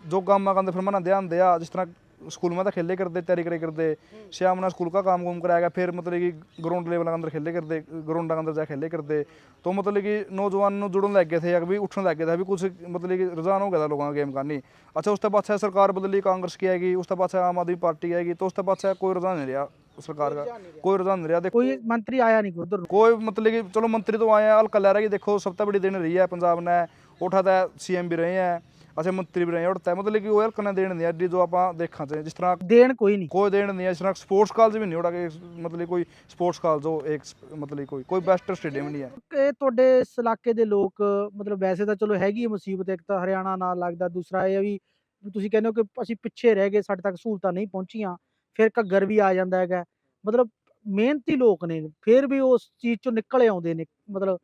B: जो काम में करते फिर मैंने ध्यान दिया जिस तरह स्कूल में तो खेले करते तैयारी करे करते शाम ने स्कूल का काम कुम कराया गया फिर मतलब कि ग्राउंड लेवल के अंदर खेले करते ग्राउंड के अंदर जा खेले करते तो मतलब कि नौजवान नु जुड़न लग गए थे अभी उठने लग गए थे अभी कुछ मतलब कि रुझान हो गया था लोगों का गेम करनी अच्छा उसके पाछा सरकार बदली कांग्रेस की आएगी उसके पाछा आम आदमी पार्टी आएगी तो उसके पाछा कोई रुझान नहीं रहा सरकार का कोई रुझान नहीं रहा देखो
A: ਕੋਈ ਮੰਤਰੀ ਆਇਆ ਨਹੀਂ ਉਧਰ
B: कोई मतलब कि चलो मंत्री तो आए हैं हल्का लह रहा है कि देखो सबसे बड़ी देन रही है पंजाब ने उठाता है सीएम भी रहे ਅਸੀਂ ਮੰਤਰੀ ਵੀ ਰਹੇ ਔਰ ਤੈ ਮਤਲਬ ਕਿ ਉਹ ਨਾ ਦੇਣ ਨਹੀਂ ਐਡੀ ਜੋ ਆਪਾਂ ਦੇਖਾਂ ਤੇ ਜਿਸ ਤਰ੍ਹਾਂ
A: ਦੇਣ ਕੋਈ ਨਹੀਂ
B: ਕੋਈ ਦੇਣ ਨਹੀਂ ਜਿਸ ਤਰ੍ਹਾਂ ਸਪੋਰਟਸ ਕਾਲਜ ਵੀ ਨਹੀਂ ਉਹਦਾ ਕਿ ਮਤਲਬ ਕੋਈ ਸਪੋਰਟਸ ਕਾਲਜ ਉਹ ਇੱਕ ਮਤਲਬ ਕੋਈ ਕੋਈ ਬੈਸਟ ਸਟੇਡੀਅਮ ਨਹੀਂ ਹੈ।
A: ਇਹ ਤੁਹਾਡੇ ਇਸ ਇਲਾਕੇ ਦੇ ਲੋਕ ਮਤਲਬ ਵੈਸੇ ਤਾਂ ਚਲੋ ਹੈਗੀ ਮੁਸੀਬਤ ਇੱਕ ਤਾਂ ਹਰਿਆਣਾ ਨਾਲ ਲੱਗਦਾ ਦੂਸਰਾ ਇਹ ਵੀ ਤੁਸੀਂ ਕਹਿੰਦੇ ਹੋ ਕਿ ਅਸੀਂ ਪਿੱਛੇ ਰਹਿ ਗਏ ਸਾਡੇ ਤੱਕ ਸਹੂਲਤਾਂ ਨਹੀਂ ਪਹੁੰਚੀਆਂ ਫਿਰ ਘੱਗਰ ਵੀ ਆ ਜਾਂਦਾ ਹੈਗਾ। ਮਤਲਬ ਮਿਹਨਤੀ ਲੋਕ ਨੇ ਫਿਰ ਵੀ ਉਸ ਚੀਜ਼ ਚੋਂ ਨਿਕਲ ਆਉਂਦੇ ਨੇ ਮਤਲਬ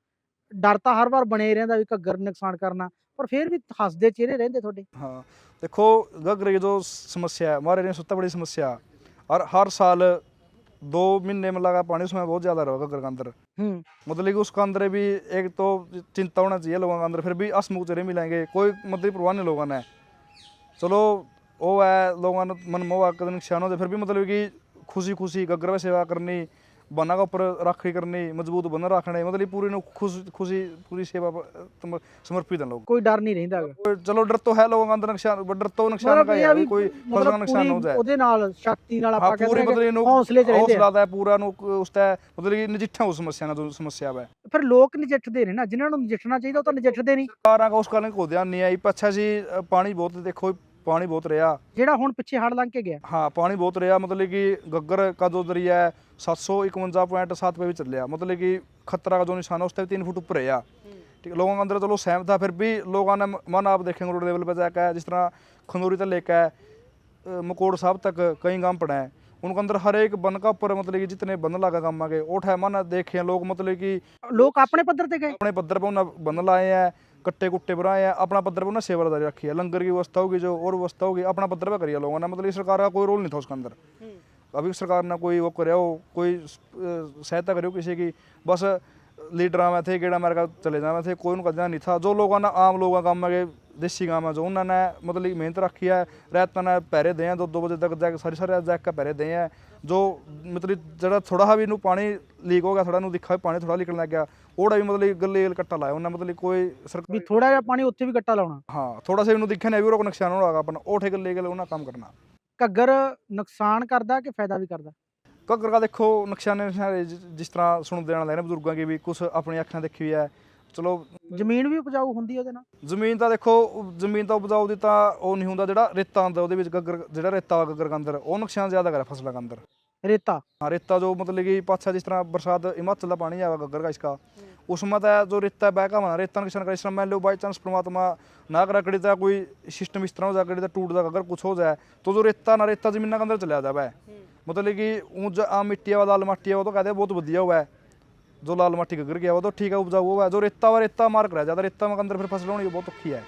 A: ਡਰ ਤਾਂ ਹਰ ਵਾਰ ਬਣੇ ਰਹਿੰਦਾ ਵੀ ਘੱਗਰ ਨੁਕਸਾਨ ਕਰਨਾ ਪਰ ਫਿਰ ਵੀ ਹੱਸਦੇ ਚਿਹਰੇ ਰਹਿੰਦੇ ਤੁਹਾਡੇ
B: हाँ देखो गगर की जो समस्या है हमारे लिए सबसे बड़ी समस्या और हर साल दो महीने में लगा पानी उसमें बहुत ज़्यादा रहा गगर के अंदर
A: ਹੂੰ
B: मतलब कि उसके अंदर भी एक तो चिंता होना चाहिए लोगों के अंदर फिर भी हसमुख चेहरे मिलेंगे कोई मतलब परवाह नहीं लोगों ने चलो वो है लोगों ने मन मोह कदम नुकसान हो जाए फिर भी मतलब कि खुशी खुशी गगर में सेवा करनी बना के ऊपर राखी करनी मजबूत बन रखने मतलब कि पूरी नु खुश खुशी पूरी सेवा प- तम- समर्पित है लोग
A: ਕੋਈ ਡਰ ਨਹੀਂ ਰਹਿੰਦਾ ਹੈਗਾ
B: कोई- चलो डर तो है लोगों के अंदर नुकसान डर तो नुकसान
A: ਮਤਲਬ
B: का
A: ਇਹ
B: है
A: ਆ
B: भी
A: ਵੀ
B: कोई फसल
A: ਮਤਲਬ
B: का नुकसान हो
A: ਪੂਰੀ
B: जाए
A: ਉਹਦੇ ਨਾਲ ਸ਼ਕਤੀ ਨਾਲ
B: हाँ
A: ਆਪਾਂ
B: पूरी
A: ਕਹਿੰਦੇ
B: मतलब
A: ਹਾਂ
B: इन्हों
A: ਕਿ ਹੌਸਲੇ ਚ ਰਹਿੰਦੇ ਆ
B: हौसला है पूरा नु उसता मतलब कि नजिठा उस समस्या ना जो समस्या है
A: ਫਿਰ ਲੋਕ ਨਜਿੱਠਦੇ ਨੇ ਨਾ ਜਿਨ੍ਹਾਂ ਨੂੰ ਨਜਿੱਠਣਾ ਚਾਹੀਦਾ ਉਹ ਤਾਂ ਨਜਿੱਠਦੇ ਨਹੀਂ
B: ਕਾਰਾਂ ਦਾ ਉਸ ਕਾਰਨ ਕੋ ਧਿਆਨ ਨਹੀਂ ਆਈ ਅੱਛਾ ਸੀ ਅ, ਪਾਣੀ ਬਹੁਤ ਦੇਖੋ ਪਾਣੀ ਬਹੁਤ ਰਿਹਾ
A: ਜਿਹੜਾ ਹੁਣ ਪਿੱਛੇ ਹੜ ਲੰਘ ਕੇ ਗਿਆ
B: हाँ पानी बहुत रहा मतलब कि गग्गर का जो दरिया है सात सौ इकवंजा पॉइंट सात पे भी चल रहा मतलब कि खतरा का जो निशान है उस पर तीन फुट ऊपर रहा ठीक है लोगों के अंदर चलो सहमत था फिर भी लोगों ने मन आप देखेंगे रोड लेवल पर जाकर जिस तरह खनूरी तक लेकर अ, मकोड़ साहब तक कई गांव पड़े हैं उनके अंदर हर एक बन का ऊपर मतलब कि जितने बन लगा गाँव के उठ है मन देखे हैं लोग मतलब कि
A: ਲੋਕ ਆਪਣੇ ਪੱਧਰ ਤੇ ਗਏ
B: अपने पद्धर पर उन्हें बंद लाए हैं कट्टे कुट्टे बनाए हैं अपना पद्धर पर उन्हें सेवादारी रखी है लंगर की व्यवस्था होगी जो और व्यवस्था होगी अपना पद्धर पर करिए लोगों ने मतलब ये सरकार का कोई रोल नहीं था उसके अंदर अभी सरकार ने कोई वो करे हो कोई अ, सहायता करे हो किसी की बस लीडर में थे गेड़ा मार का चले जावे थे कोई उनका ध्यान नहीं था जो लोगों ने आम लोगों का काम है देसी काम है जो उन्होंने मतलब कि मेहनत रखी है रात ने पहरे दे हैं दो दो बजे तक जाके सारी सारी जैक का पहरे दे हैं ਜੋ ਮਤਲਬ ਜਿਹੜਾ ਥੋੜਾ ਵੀ ਇਹਨੂੰ ਪਾਣੀ ਲੀਕ ਹੋ ਗਿਆ ਥੋੜਾ ਨੂੰ ਦਿਖਾ ਪਾਣੀ ਥੋੜਾ ਨਿਕਲਣ ਲੱਗ ਗਿਆ। ਉਹੜਾ ਵੀ ਮਤਲਬ ਗੱਲੇ ਗਲ ਕੱਟਾ ਲਾਇਆ ਉਹਨਾਂ ਮਤਲਬ ਕੋਈ ਸਰਕਾਰ
A: ਵੀ ਥੋੜਾ ਜਿਹਾ ਪਾਣੀ ਉੱਥੇ ਵੀ ਕੱਟਾ ਲਾਉਣਾ।
B: ਹਾਂ ਥੋੜਾ ਸੇ ਇਹਨੂੰ ਦਿਖਿਆ ਨੇ ਵੀ ਉਹ ਕੋ ਨੁਕਸਾਨ ਹੋਣਾ ਆਪਣਾ ਉਹਠੇ ਗੱਲੇ ਗਲ ਉਹਨਾਂ ਕੰਮ ਕਰਨਾ।
A: ਘੱਗਰ ਨੁਕਸਾਨ ਕਰਦਾ ਕਿ ਫਾਇਦਾ ਵੀ ਕਰਦਾ?
B: ਘੱਗਰ ਦਾ ਦੇਖੋ ਨੁਕਸਾਨ ਜਿਸ ਤਰ੍ਹਾਂ ਸੁਣਦੇ ਆਣ ਲੈਣਾ ਬਜ਼ੁਰਗਾਂ ਕੇ ਵੀ ਕੁਝ ਆਪਣੀ ਅੱਖਾਂ ਦੇਖੀ ਹੋਈ ਹੈ। ਚਲੋ
A: ਜ਼ਮੀਨ ਵੀ ਉਪਜਾਊ ਹੁੰਦੀ ਹੈ ਉਹਦੇ ਨਾਲ
B: ਜ਼ਮੀਨ ਤਾਂ ਦੇਖੋ ਉਹ ਜ਼ਮੀਨ ਤਾਂ ਉਪਜਾਊ ਦੀ ਤਾਂ ਉਹ ਨਹੀਂ ਹੁੰਦਾ ਜਿਹੜਾ ਰੇਤਾ ਹੁੰਦਾ ਉਹਦੇ ਵਿੱਚ ਗੱਗਰ ਜਿਹੜਾ ਰੇਤਾ ਵਾ ਗੱਗਰ ਦੇ ਅੰਦਰ ਉਹ ਨੁਕਸਾਨ ਜ਼ਿਆਦਾ ਕਰੇ ਫਸਲਾਂ ਦੇ ਅੰਦਰ
A: ਰੇਤਾ
B: ਹਾਂ ਰੇਤਾ ਜੋ ਮਤਲਬ ਕਿ ਪਾਛਾ ਜਿਸ ਤਰ੍ਹਾਂ ਬਰਸਾਤ ਹਿਮਾਚਲ ਦਾ ਪਾਣੀ ਆਵਾ ਗੱਗਰ ਦਾ ਇਸਕਾ उसमें तो जो रेता बह का बना रेता किसान का इस मान लो बाई चांस परमात्मा ना करा कड़ी तो कोई सिस्टम इस तरह हो जाए कड़ी तो टूट जाएगा अगर कुछ हो जाए तो जो रेता ना रेता जमीन के अंदर चला जाए मतलब कि ऊँच आम मिट्टी है लाल मिट्टी है वो तो कहते हैं बहुत बढ़िया हुआ है जो लाल मिट्टी गिर गया वो तो ठीक है उपजाऊ हुआ है जो रेता व रेता मार्क रह जाता रेता में अंदर फिर फसल होनी बहुत औखी है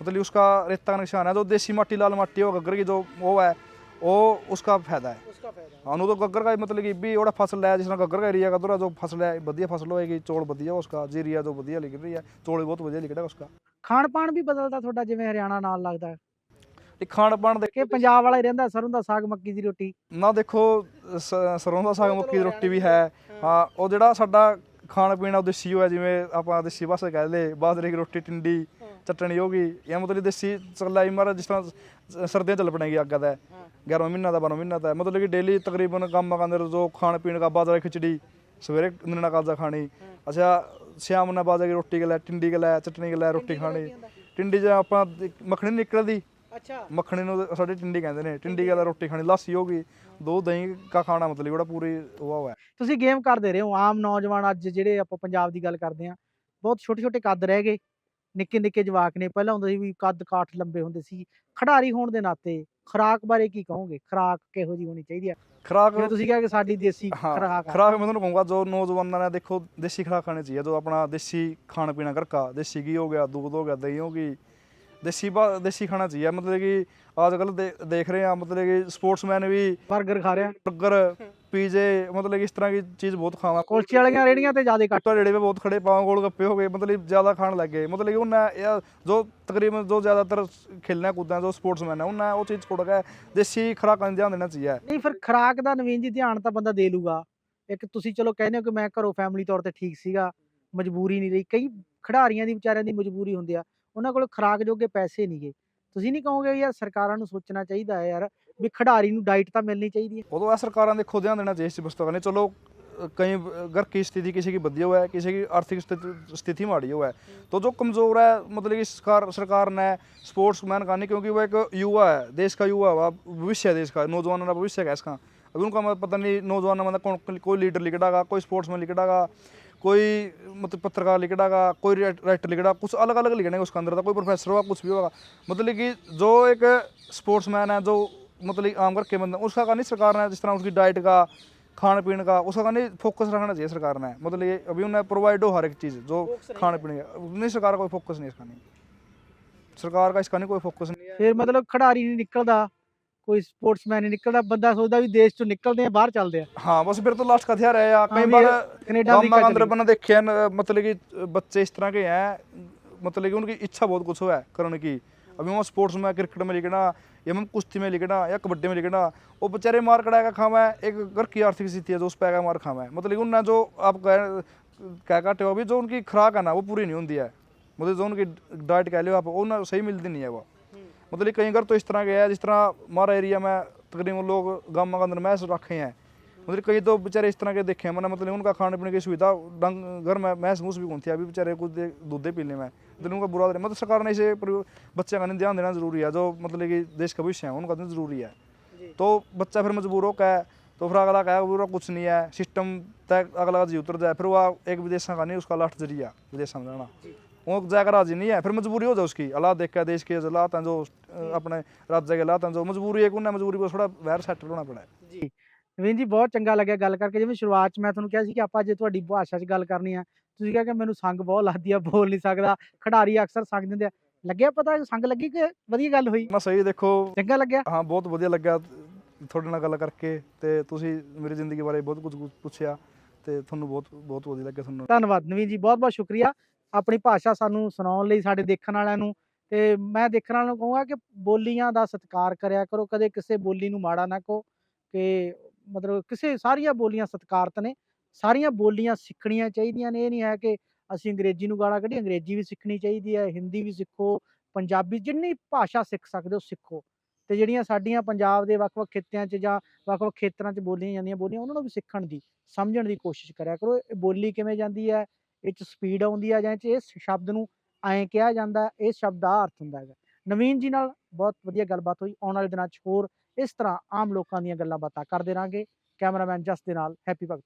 B: मतलब उसका रेता का नुकसान है जो देसी मिट्टी लाल मिट्टी हो गग्गर की जो वो है वो उसका फायदा है
A: ਉਸਕਾ ਫਾਇਦਾ
B: हाँ तो गग्गर का मतलब कि भी ओड़ा फसल है जिस तरह गग्गर का एरिया का तो जो फसल है बढ़िया फसल होएगी चौल बढ़िया उसका जीरिया जो बढ़िया लिख रही है चौल भी बहुत बढ़िया लिख रहा है उसका
A: ਖਾਣ ਪਾਣ ਵੀ ਬਦਲਦਾ ਤੁਹਾਡਾ ਜਿਵੇਂ ਹਰਿਆਣਾ ਨਾਲ ਲੱਗਦਾ ਹੈ
B: ਇਹ ਖਾਣ ਪਾਣ ਦੇ
A: ਕਿ ਪੰਜਾਬ ਵਾਲਾ ਹੀ ਰਹਿੰਦਾ ਸਰੋਂ ਦਾ ਸਾਗ ਮੱਕੀ ਦੀ ਰੋਟੀ
B: ਨਾ ਦੇਖੋ ਸ- ਸਰੋਂ ਦਾ ਸਾਗ ਮੱਕੀ ਦੀ ਰੋਟੀ ਵੀ ਹੈ ਹਾਂ ਉਹ ਜਿਹੜਾ ਸਾਡਾ ਖਾਣ ਪੀਣ ਉਹ ਦੇਸੀ ਹੋਇਆ ਜਿਵੇਂ ਆਪਾਂ ਦੇਸੀ ਭਾਸ਼ਾ ਕਹਿ ਲਏ ਬਾਜਰੇ ਦੀ ਰੋਟੀ ਟਿੰਡੀ ਚਟਣੀ ਹੋ ਗਈ ਇਹ ਮਤਲਬ ਦੇਸੀ ਚੱਲਾਈ ਮਾਰਾ ਜਿਸ ਤਰ੍ਹਾਂ ਸਰਦੀਆਂ ਚੱਲ ਪਣੇਗੀ ਅੱਗਾ ਦਾ। 11ਵਾਂ ਮਹੀਨਾ ਦਾ 12ਵਾਂ ਮਹੀਨਾ ਦਾ। ਮਤਲਬ ਕਿ ਡੇਲੀ ਤਕਰੀਬਨ ਕੰਮ ਕਰਦੇ ਜੋ ਖਾਣ ਪੀਣ ਦਾ ਬਾਜਰਾ ਦੀ ਖਿਚੜੀ ਸਵੇਰੇ ਨਿਰਣਾ ਕਾਲਜਾ ਖਾਣੀ। ਅੱਛਾ ਸ਼ਾਮ ਨੂੰ ਬਾਜਰੇ ਦੀ ਰੋਟੀ ਗਲਾ ਟਿੰਡੀ ਗਲਾ ਚਟਣੀ ਗਲਾ ਰੋਟੀ ਖਾਣੀ। ਟਿੰਡੀ ਜੇ ਆਪਾਂ ਮੱਖਣੀ ਨਿਕਲਦੀ।
A: ਅੱਛਾ।
B: ਮੱਖਣੀ ਨੂੰ ਸਾਡੇ ਟਿੰਡੀ ਕਹਿੰਦੇ ਨੇ ਟਿੰਡੀ ਵਾਲਾ ਰੋਟੀ ਖਾਣੀ। ਲੱਸੀ ਹੋ ਗਈ ਦੋ ਦਹੀਂ ਕਾ ਖਾਣਾ ਮਤਲਬ ਜਿਹੜਾ ਪੂਰੀ ਉਹ ਹੋਇਆ
A: ਤੁਸੀਂ ਗੇਮ ਕਰਦੇ ਰਹੇ ਹੋ ਆਮ ਨੌਜਵਾਨ ਅੱਜ ਜਿਹੜੇ ਆਪਾਂ ਪੰਜਾਬ ਦੀ ਗੱਲ ਕਰਦੇ ਆ ਬਹੁਤ ਛੋਟੇ ਛੋਟੇ ਕੱਦ ਰਹਿ ਗਏ ਨਿੱਕੇ ਨਿੱਕੇ ਜਵਾਕ ਨੇ ਪਹਿਲਾਂ ਹੁੰਦਾ ਸੀ ਵੀ ਕੱਦ ਕਾਠ ਲੰਬੇ ਹੁੰਦੇ ਸੀ ਖਿਡਾਰੀ ਹੋਣ ਦੇ ਨਾਤੇ ਖੁਰਾਕ ਬਾਰੇ ਕੀ ਕਹੋਗੇ? ਖੁਰਾਕ ਕਿਹੋ ਜੀ ਹੋਣੀ ਚਾਹੀਦੀ ਹੈ?
B: ਖਰਾਕ
A: ਜਿਵੇਂ ਤੁਸੀਂ ਕਿਹਾ ਕਿ ਸਾਡੀ ਦੇਸੀ ਖੁਰਾਕ
B: ਖਰਾਕ ਮੈਂ ਤੁਹਾਨੂੰ ਕਹੂੰਗਾ ਜੋ ਨੌਜਵਾਨਾਂ ਨੇ ਦੇਖੋ ਦੇਸੀ ਖਰਾਕ ਖਾਣੀ ਚਾਹੀਏ ਜੋ ਆਪਣਾ ਦੇਸੀ ਖਾਣ ਪੀਣਾ ਕਰਕਾ ਦੇਸੀ ਘੀ ਹੋ ਗਿਆ ਦੁੱਧ ਹੋ ਗਿਆ ਦਹੀਂ ਹੋ ਗਈ ਦੇਸੀ ਬਾ- ਦੇਸੀ ਖਾਣਾ ਚਾਹੀਏ ਮਤਲਬ ਕਿ ਅੱਜ ਕੱਲ ਦੇਖ ਰਹੇ ਆ ਮਤਲਬ ਕਿ ਸਪੋਰਟਸਮੈਨ ਵੀ
A: 버ਗਰ ਖਾ ਰਿਹਾ।
B: 버ਗਰ ਪੀਜੇ ਮਤਲਬ ਕਿ ਇਸ ਤਰ੍ਹਾਂ ਦੀ ਚੀਜ਼ ਬਹੁਤ ਖਾਵਾ।
A: ਕੁਲਚੇ ਵਾਲੀਆਂ ਰੇੜੀਆਂ ਤੇ ਜ਼ਿਆਦਾ ਕੱਟ
B: ਟੋ ਜਿਹੜੇ ਵੀ ਬਹੁਤ ਖੜੇ ਪਾਉ ਗੋਲ ਗੱਪੇ ਹੋ ਗਏ ਮਤਲਬ ਜ਼ਿਆਦਾ ਖਾਣ ਲੱਗੇ ਮਤਲਬ ਕਿ ਉਹਨਾਂ ਇਹ ਜੋ ਤਕਰੀਬਨ ਜੋ ਜ਼ਿਆਦਾਤਰ ਖੇਲਣਾ ਕੂਦਣਾ ਜੋ ਸਪੋਰਟਸਮੈਨ ਹੈ ਉਹਨਾਂ ਉਹ ਚੀਜ਼ ਛੋੜ ਕੇ ਦੇਸੀ ਖੁਰਾਕਾਂ 'ਤੇ ਧਿਆਨ ਦੇਣਾ ਚਾਹੀਏ
A: ਨਹੀਂ ਫਿਰ ਖੁਰਾਕ ਦਾ ਨਵੀਨ ਜੀ ਧਿਆਨ ਤਾਂ ਬੰਦਾ ਦੇ ਲੂਗਾ। ਇੱਕ ਤੁਸੀਂ ਚਲੋ ਕਹਿੰਦੇ ਹੋ ਕਿ ਮੈਂ ਘਰੋਂ ਫੈਮਿਲੀ ਤੌਰ ਤੇ ਠੀਕ ਸੀਗਾ ਮਜਬੂਰੀ ਨਹੀਂ ਰਹੀ। ਕਈ ਖਿਡਾਰੀਆਂ ਦੀ ਵਿਚਾਰਿਆਂ ਦੀ ਮਜਬੂਰੀ ਹੁੰਦੀ ਆ। ਉਹਨਾਂ ਕੋਲ ਖੁਰਾਕ ਜੋਗੇ ਪੈਸੇ ਨਹੀਂਗੇ ਤੁਸੀਂ ਨਹੀਂ ਕਹੋਗੇ ਯਾਰ ਸਰਕਾਰਾਂ ਨੂੰ ਸੋਚਣਾ ਚਾਹੀਦਾ ਹੈ ਯਾਰ ਵੀ ਖਿਡਾਰੀ ਨੂੰ ਡਾਈਟ ਤਾਂ ਮਿਲਣੀ ਚਾਹੀਦੀ ਹੈ
B: ਉਦੋਂ ਇਹ ਸਰਕਾਰਾਂ ਦੇ ਖੁਦ ਧਿਆਨ ਦੇਣਾ चाहिए इस पुस्तक ने चलो अ, कहीं घर की स्थिति किसी की बढ़िया हुआ है किसी की आर्थिक स्थिति स्थिति माड़ी हुआ है तो जो कमज़ोर है मतलब कि सरकार सरकार ने स्पोर्ट्समैन का नहीं क्योंकि वो एक युवा है देश का युवा है भविष्य है देश का नौजवानों का भविष्य है इसका अभी उनका मतलब पता नहीं नौजवान मतलब कौन कोई लीडर लिखड़ागा कोई स्पोर्ट्समैन लिखड़ागा कोई मतलब पत्रकार लिखड़ागा कोई राइटर लिखड़ा कुछ अलग अलग लिखने उसके अंदर था कोई प्रोफेसर होगा कुछ भी होगा मतलब कि जो एक स्पोर्ट्समैन है जो मतलब कि आम घर के बंदा उसका का नहीं सरकार ने जिस तरह उसकी डाइट का खाने पीने का उसका का नहीं फोकस रखना चाहिए सरकार ने मतलब ये अभी उन्हें प्रोवाइड हो हर एक चीज़ जो खाने पीने का नहीं सरकार का कोई फोकस नहीं इसका नहीं सरकार का इसका नहीं कोई फोकस नहीं है
A: ਫਿਰ ਮਤਲਬ ਖਿਡਾਰੀ ਨਹੀਂ ਨਿਕਲਦਾ ਕੋਈ ਸਪੋਰਟਸਮੈਨ ਨਹੀਂ ਨਿਕਲਦਾ ਬੰਦਾ ਸੋਚਦਾ ਵੀ ਦੇਸ਼ ਚੋਂ ਨਿਕਲਦੇ ਆ ਬਾਹਰ ਚੱਲਦੇ ਆ
B: हाँ बस फिर तो लास्ट का हथियार है या
A: हाँ,
B: कई
A: भी
B: बार
A: ਕੈਨੇਡਾ
B: गाँव
A: ਅਮਰੀਕਾ
B: में अंदर
A: चले
B: बना देखे हैं न, मतलब कि बच्चे इस तरह के हैं मतलब कि उनकी इच्छा बहुत कुछ है करने की अभी वो स्पोर्ट्स में क्रिकेट में लिखना या मैं कुश्ती में लिखना या कबड्डी में लिखना वो बेचारे मार कड़ाएगा खावा है एक घर की आर्थिक स्थिति है जो उस पैगा मार खावा है मतलब कि उन्हें जो आप कह कह काटे हो अभी जो उनकी खुराक है ना वो पूरी नहीं होती है मतलब जो उनकी डाइट कह लो आप वो ना सही मिलती नहीं है वो मतलब कि कई घर तो इस तरह के है जिस तरह हमारा एरिया में तकरीबन लोग गाँव के अंदर मैंस रखे हैं मतलब कई तो बेचारे इस तरह के देखे हैं मैंने मतलब उनका खाने पीने की सुविधा डंग घर में मैंस मूस भी कौन थी अभी बेचारे कुछ दे- दूध ही पीने में मतलब उनका बुरा मतलब सरकार ने इसे पर- बच्चे का नहीं ध्यान देना जरूरी है जो मतलब कि देश का भविष्य है उनका देना जरूरी है तो बच्चा फिर मजबूर हो क्या तो फिर अगला क्या पूरा कुछ नहीं है सिस्टम तय अगला जी उतर जाए फिर वह एक विदेश का नहीं उसका लास्ट जरिया विदेश में जाना वो जाकर राजी नहीं है फिर मजबूरी हो जाए उसकी हालात देख के देश के हालात हैं जो अ, अपने राज्य के हालात हैं जो मजबूरी है उन्हें मजबूरी को थोड़ा बाहर सेटल होना पड़ा है
A: ਜੀ ਨਵੀਨ ਜੀ ਬਹੁਤ ਚੰਗਾ ਲੱਗਿਆ ਗੱਲ ਕਰਕੇ। ਜਿਵੇਂ ਸ਼ੁਰੂਆਤ 'ਚ ਮੈਂ ਤੁਹਾਨੂੰ ਕਿਹਾ ਸੀ ਕਿ ਆਪਾਂ ਜੇ ਤੁਹਾਡੀ ਭਾਸ਼ਾ 'ਚ ਗੱਲ ਕਰਨੀ ਆ ਤੁਸੀਂ ਕਿਹਾ ਕਿ ਮੈਨੂੰ ਸੰਗ ਬਹੁਤ ਲੱਗਦੀ ਆ ਬੋਲ ਨਹੀਂ ਸਕਦਾ। ਖਿਡਾਰੀ ਅਕਸਰ ਸੰਗ ਦਿੰਦੇ ਆ। ਲੱਗਿਆ ਪਤਾ ਸੰਗ ਲੱਗੀ ਕਿ ਵਧੀਆ ਗੱਲ ਹੋਈ?
B: ਨਾ ਸਹੀ ਦੇਖੋ
A: ਚੰਗਾ ਲੱਗਿਆ?
B: ਹਾਂ ਬਹੁਤ ਵਧੀਆ ਲੱਗਾ ਤੁਹਾਡੇ ਨਾਲ ਗੱਲ ਕਰਕੇ ਤੇ ਤੁਸੀਂ ਮੇਰੀ ਜ਼ਿੰਦਗੀ ਬਾਰੇ ਬਹੁਤ ਕੁਝ ਪੁੱਛਿਆ ਤੇ ਤੁਹਾਨੂੰ ਬਹੁਤ ਬਹੁਤ ਵਧੀਆ ਲੱਗਿਆ ਤੁਹਾਨੂੰ
A: ਧੰਨਵਾਦ ਨਵੀਨ ਜੀ ਬਹੁਤ ਬਹੁਤ ਸ਼ੁਕਰੀਆ। ਆਪਣੀ ਭਾਸ਼ਾ ਸਾਨੂੰ ਸੁਣਾਉਣ ਲਈ ਸਾਡੇ ਦੇਖਣ ਵਾਲਿਆਂ ਨੂੰ। ਤੇ ਮੈਂ ਦੇਖਣ ਵਾਲਿਆਂ ਨੂੰ ਕਹੂੰਗਾ ਕਿ ਬੋਲੀਆਂ ਦਾ ਸਤਿਕਾਰ ਕਰਿਆ ਕਰੋ ਕਦੇ ਕਿਸੇ ਬੋਲੀ ਨੂੰ ਮਾੜਾ ਨਾ ਕਹੋ। ਕਿ ਮਤਲਬ ਕਿਸੇ ਸਾਰੀਆਂ ਬੋਲੀਆਂ ਸਤਿਕਾਰਤ ਨੇ, ਸਾਰੀਆਂ ਬੋਲੀਆਂ ਸਿੱਖਣੀਆਂ ਚਾਹੀਦੀਆਂ ਨੇ। ਇਹ ਨਹੀਂ ਹੈ ਕਿ ਅਸੀਂ ਅੰਗਰੇਜ਼ੀ ਨੂੰ ਗਾਲਾਂ ਕੱਢੀ ਅੰਗਰੇਜ਼ੀ ਵੀ ਸਿੱਖਣੀ ਚਾਹੀਦੀ ਹੈ, ਹਿੰਦੀ ਵੀ ਸਿੱਖੋ, ਪੰਜਾਬੀ ਜਿੰਨੀ ਭਾਸ਼ਾ ਸਿੱਖ ਸਕਦੇ ਹੋ, ਸਿੱਖੋ। ਤੇ ਜਿਹੜੀਆਂ ਸਾਡੀਆਂ ਪੰਜਾਬ ਦੇ ਵੱਖ-ਵੱਖ ਖਿੱਤਿਆਂ 'ਚ ਜਾਂ ਵੱਖ-ਵੱਖ ਖੇਤਰਾਂ 'ਚ ਬੋਲੀਆਂ ਜਾਂਦੀਆਂ, ਬੋਲੀਆਂ ਉਹਨਾਂ ਨੂੰ ਵੀ ਸਿੱਖਣ ਦੀ, ਸਮਝਣ ਦੀ ਕੋਸ਼ਿਸ਼ ਕਰਿਆ ਕਰੋ। ਇਹ ਬੋਲੀ ਕਿਵੇਂ ਜਾਂਦੀ ਹੈ? ਇਹ 'ਚ ਸਪੀਡ ਆਉਂਦੀ ਹੈ ਜਾਂ ਇਹ 'ਚ ਇਸ ਸ਼ਬਦ ਨੂੰ ਐਂ ਕਿਹਾ ਜਾਂਦਾ ਇਹ ਸ਼ਬਦ ਦਾ ਅਰਥ ਹੁੰਦਾ ਹੈਗਾ। ਨਵੀਨ ਜੀ ਨਾਲ ਬਹੁਤ ਵਧੀਆ ਗੱਲਬਾਤ ਹੋਈ। ਆਉਣ ਵਾਲੇ ਦਿਨਾਂ 'ਚ ਹੋਰ ਇਸ ਤਰ੍ਹਾਂ ਆਮ ਲੋਕਾਂ ਦੀਆਂ ਗੱਲਾਂ ਬਾਤਾਂ ਕਰਦੇ ਰਾਂਗੇ। ਕੈਮਰਾਮੈਨ ਜਸ ਦੇ ਨਾਲ, ਹੈਪੀ ਭਗਤ।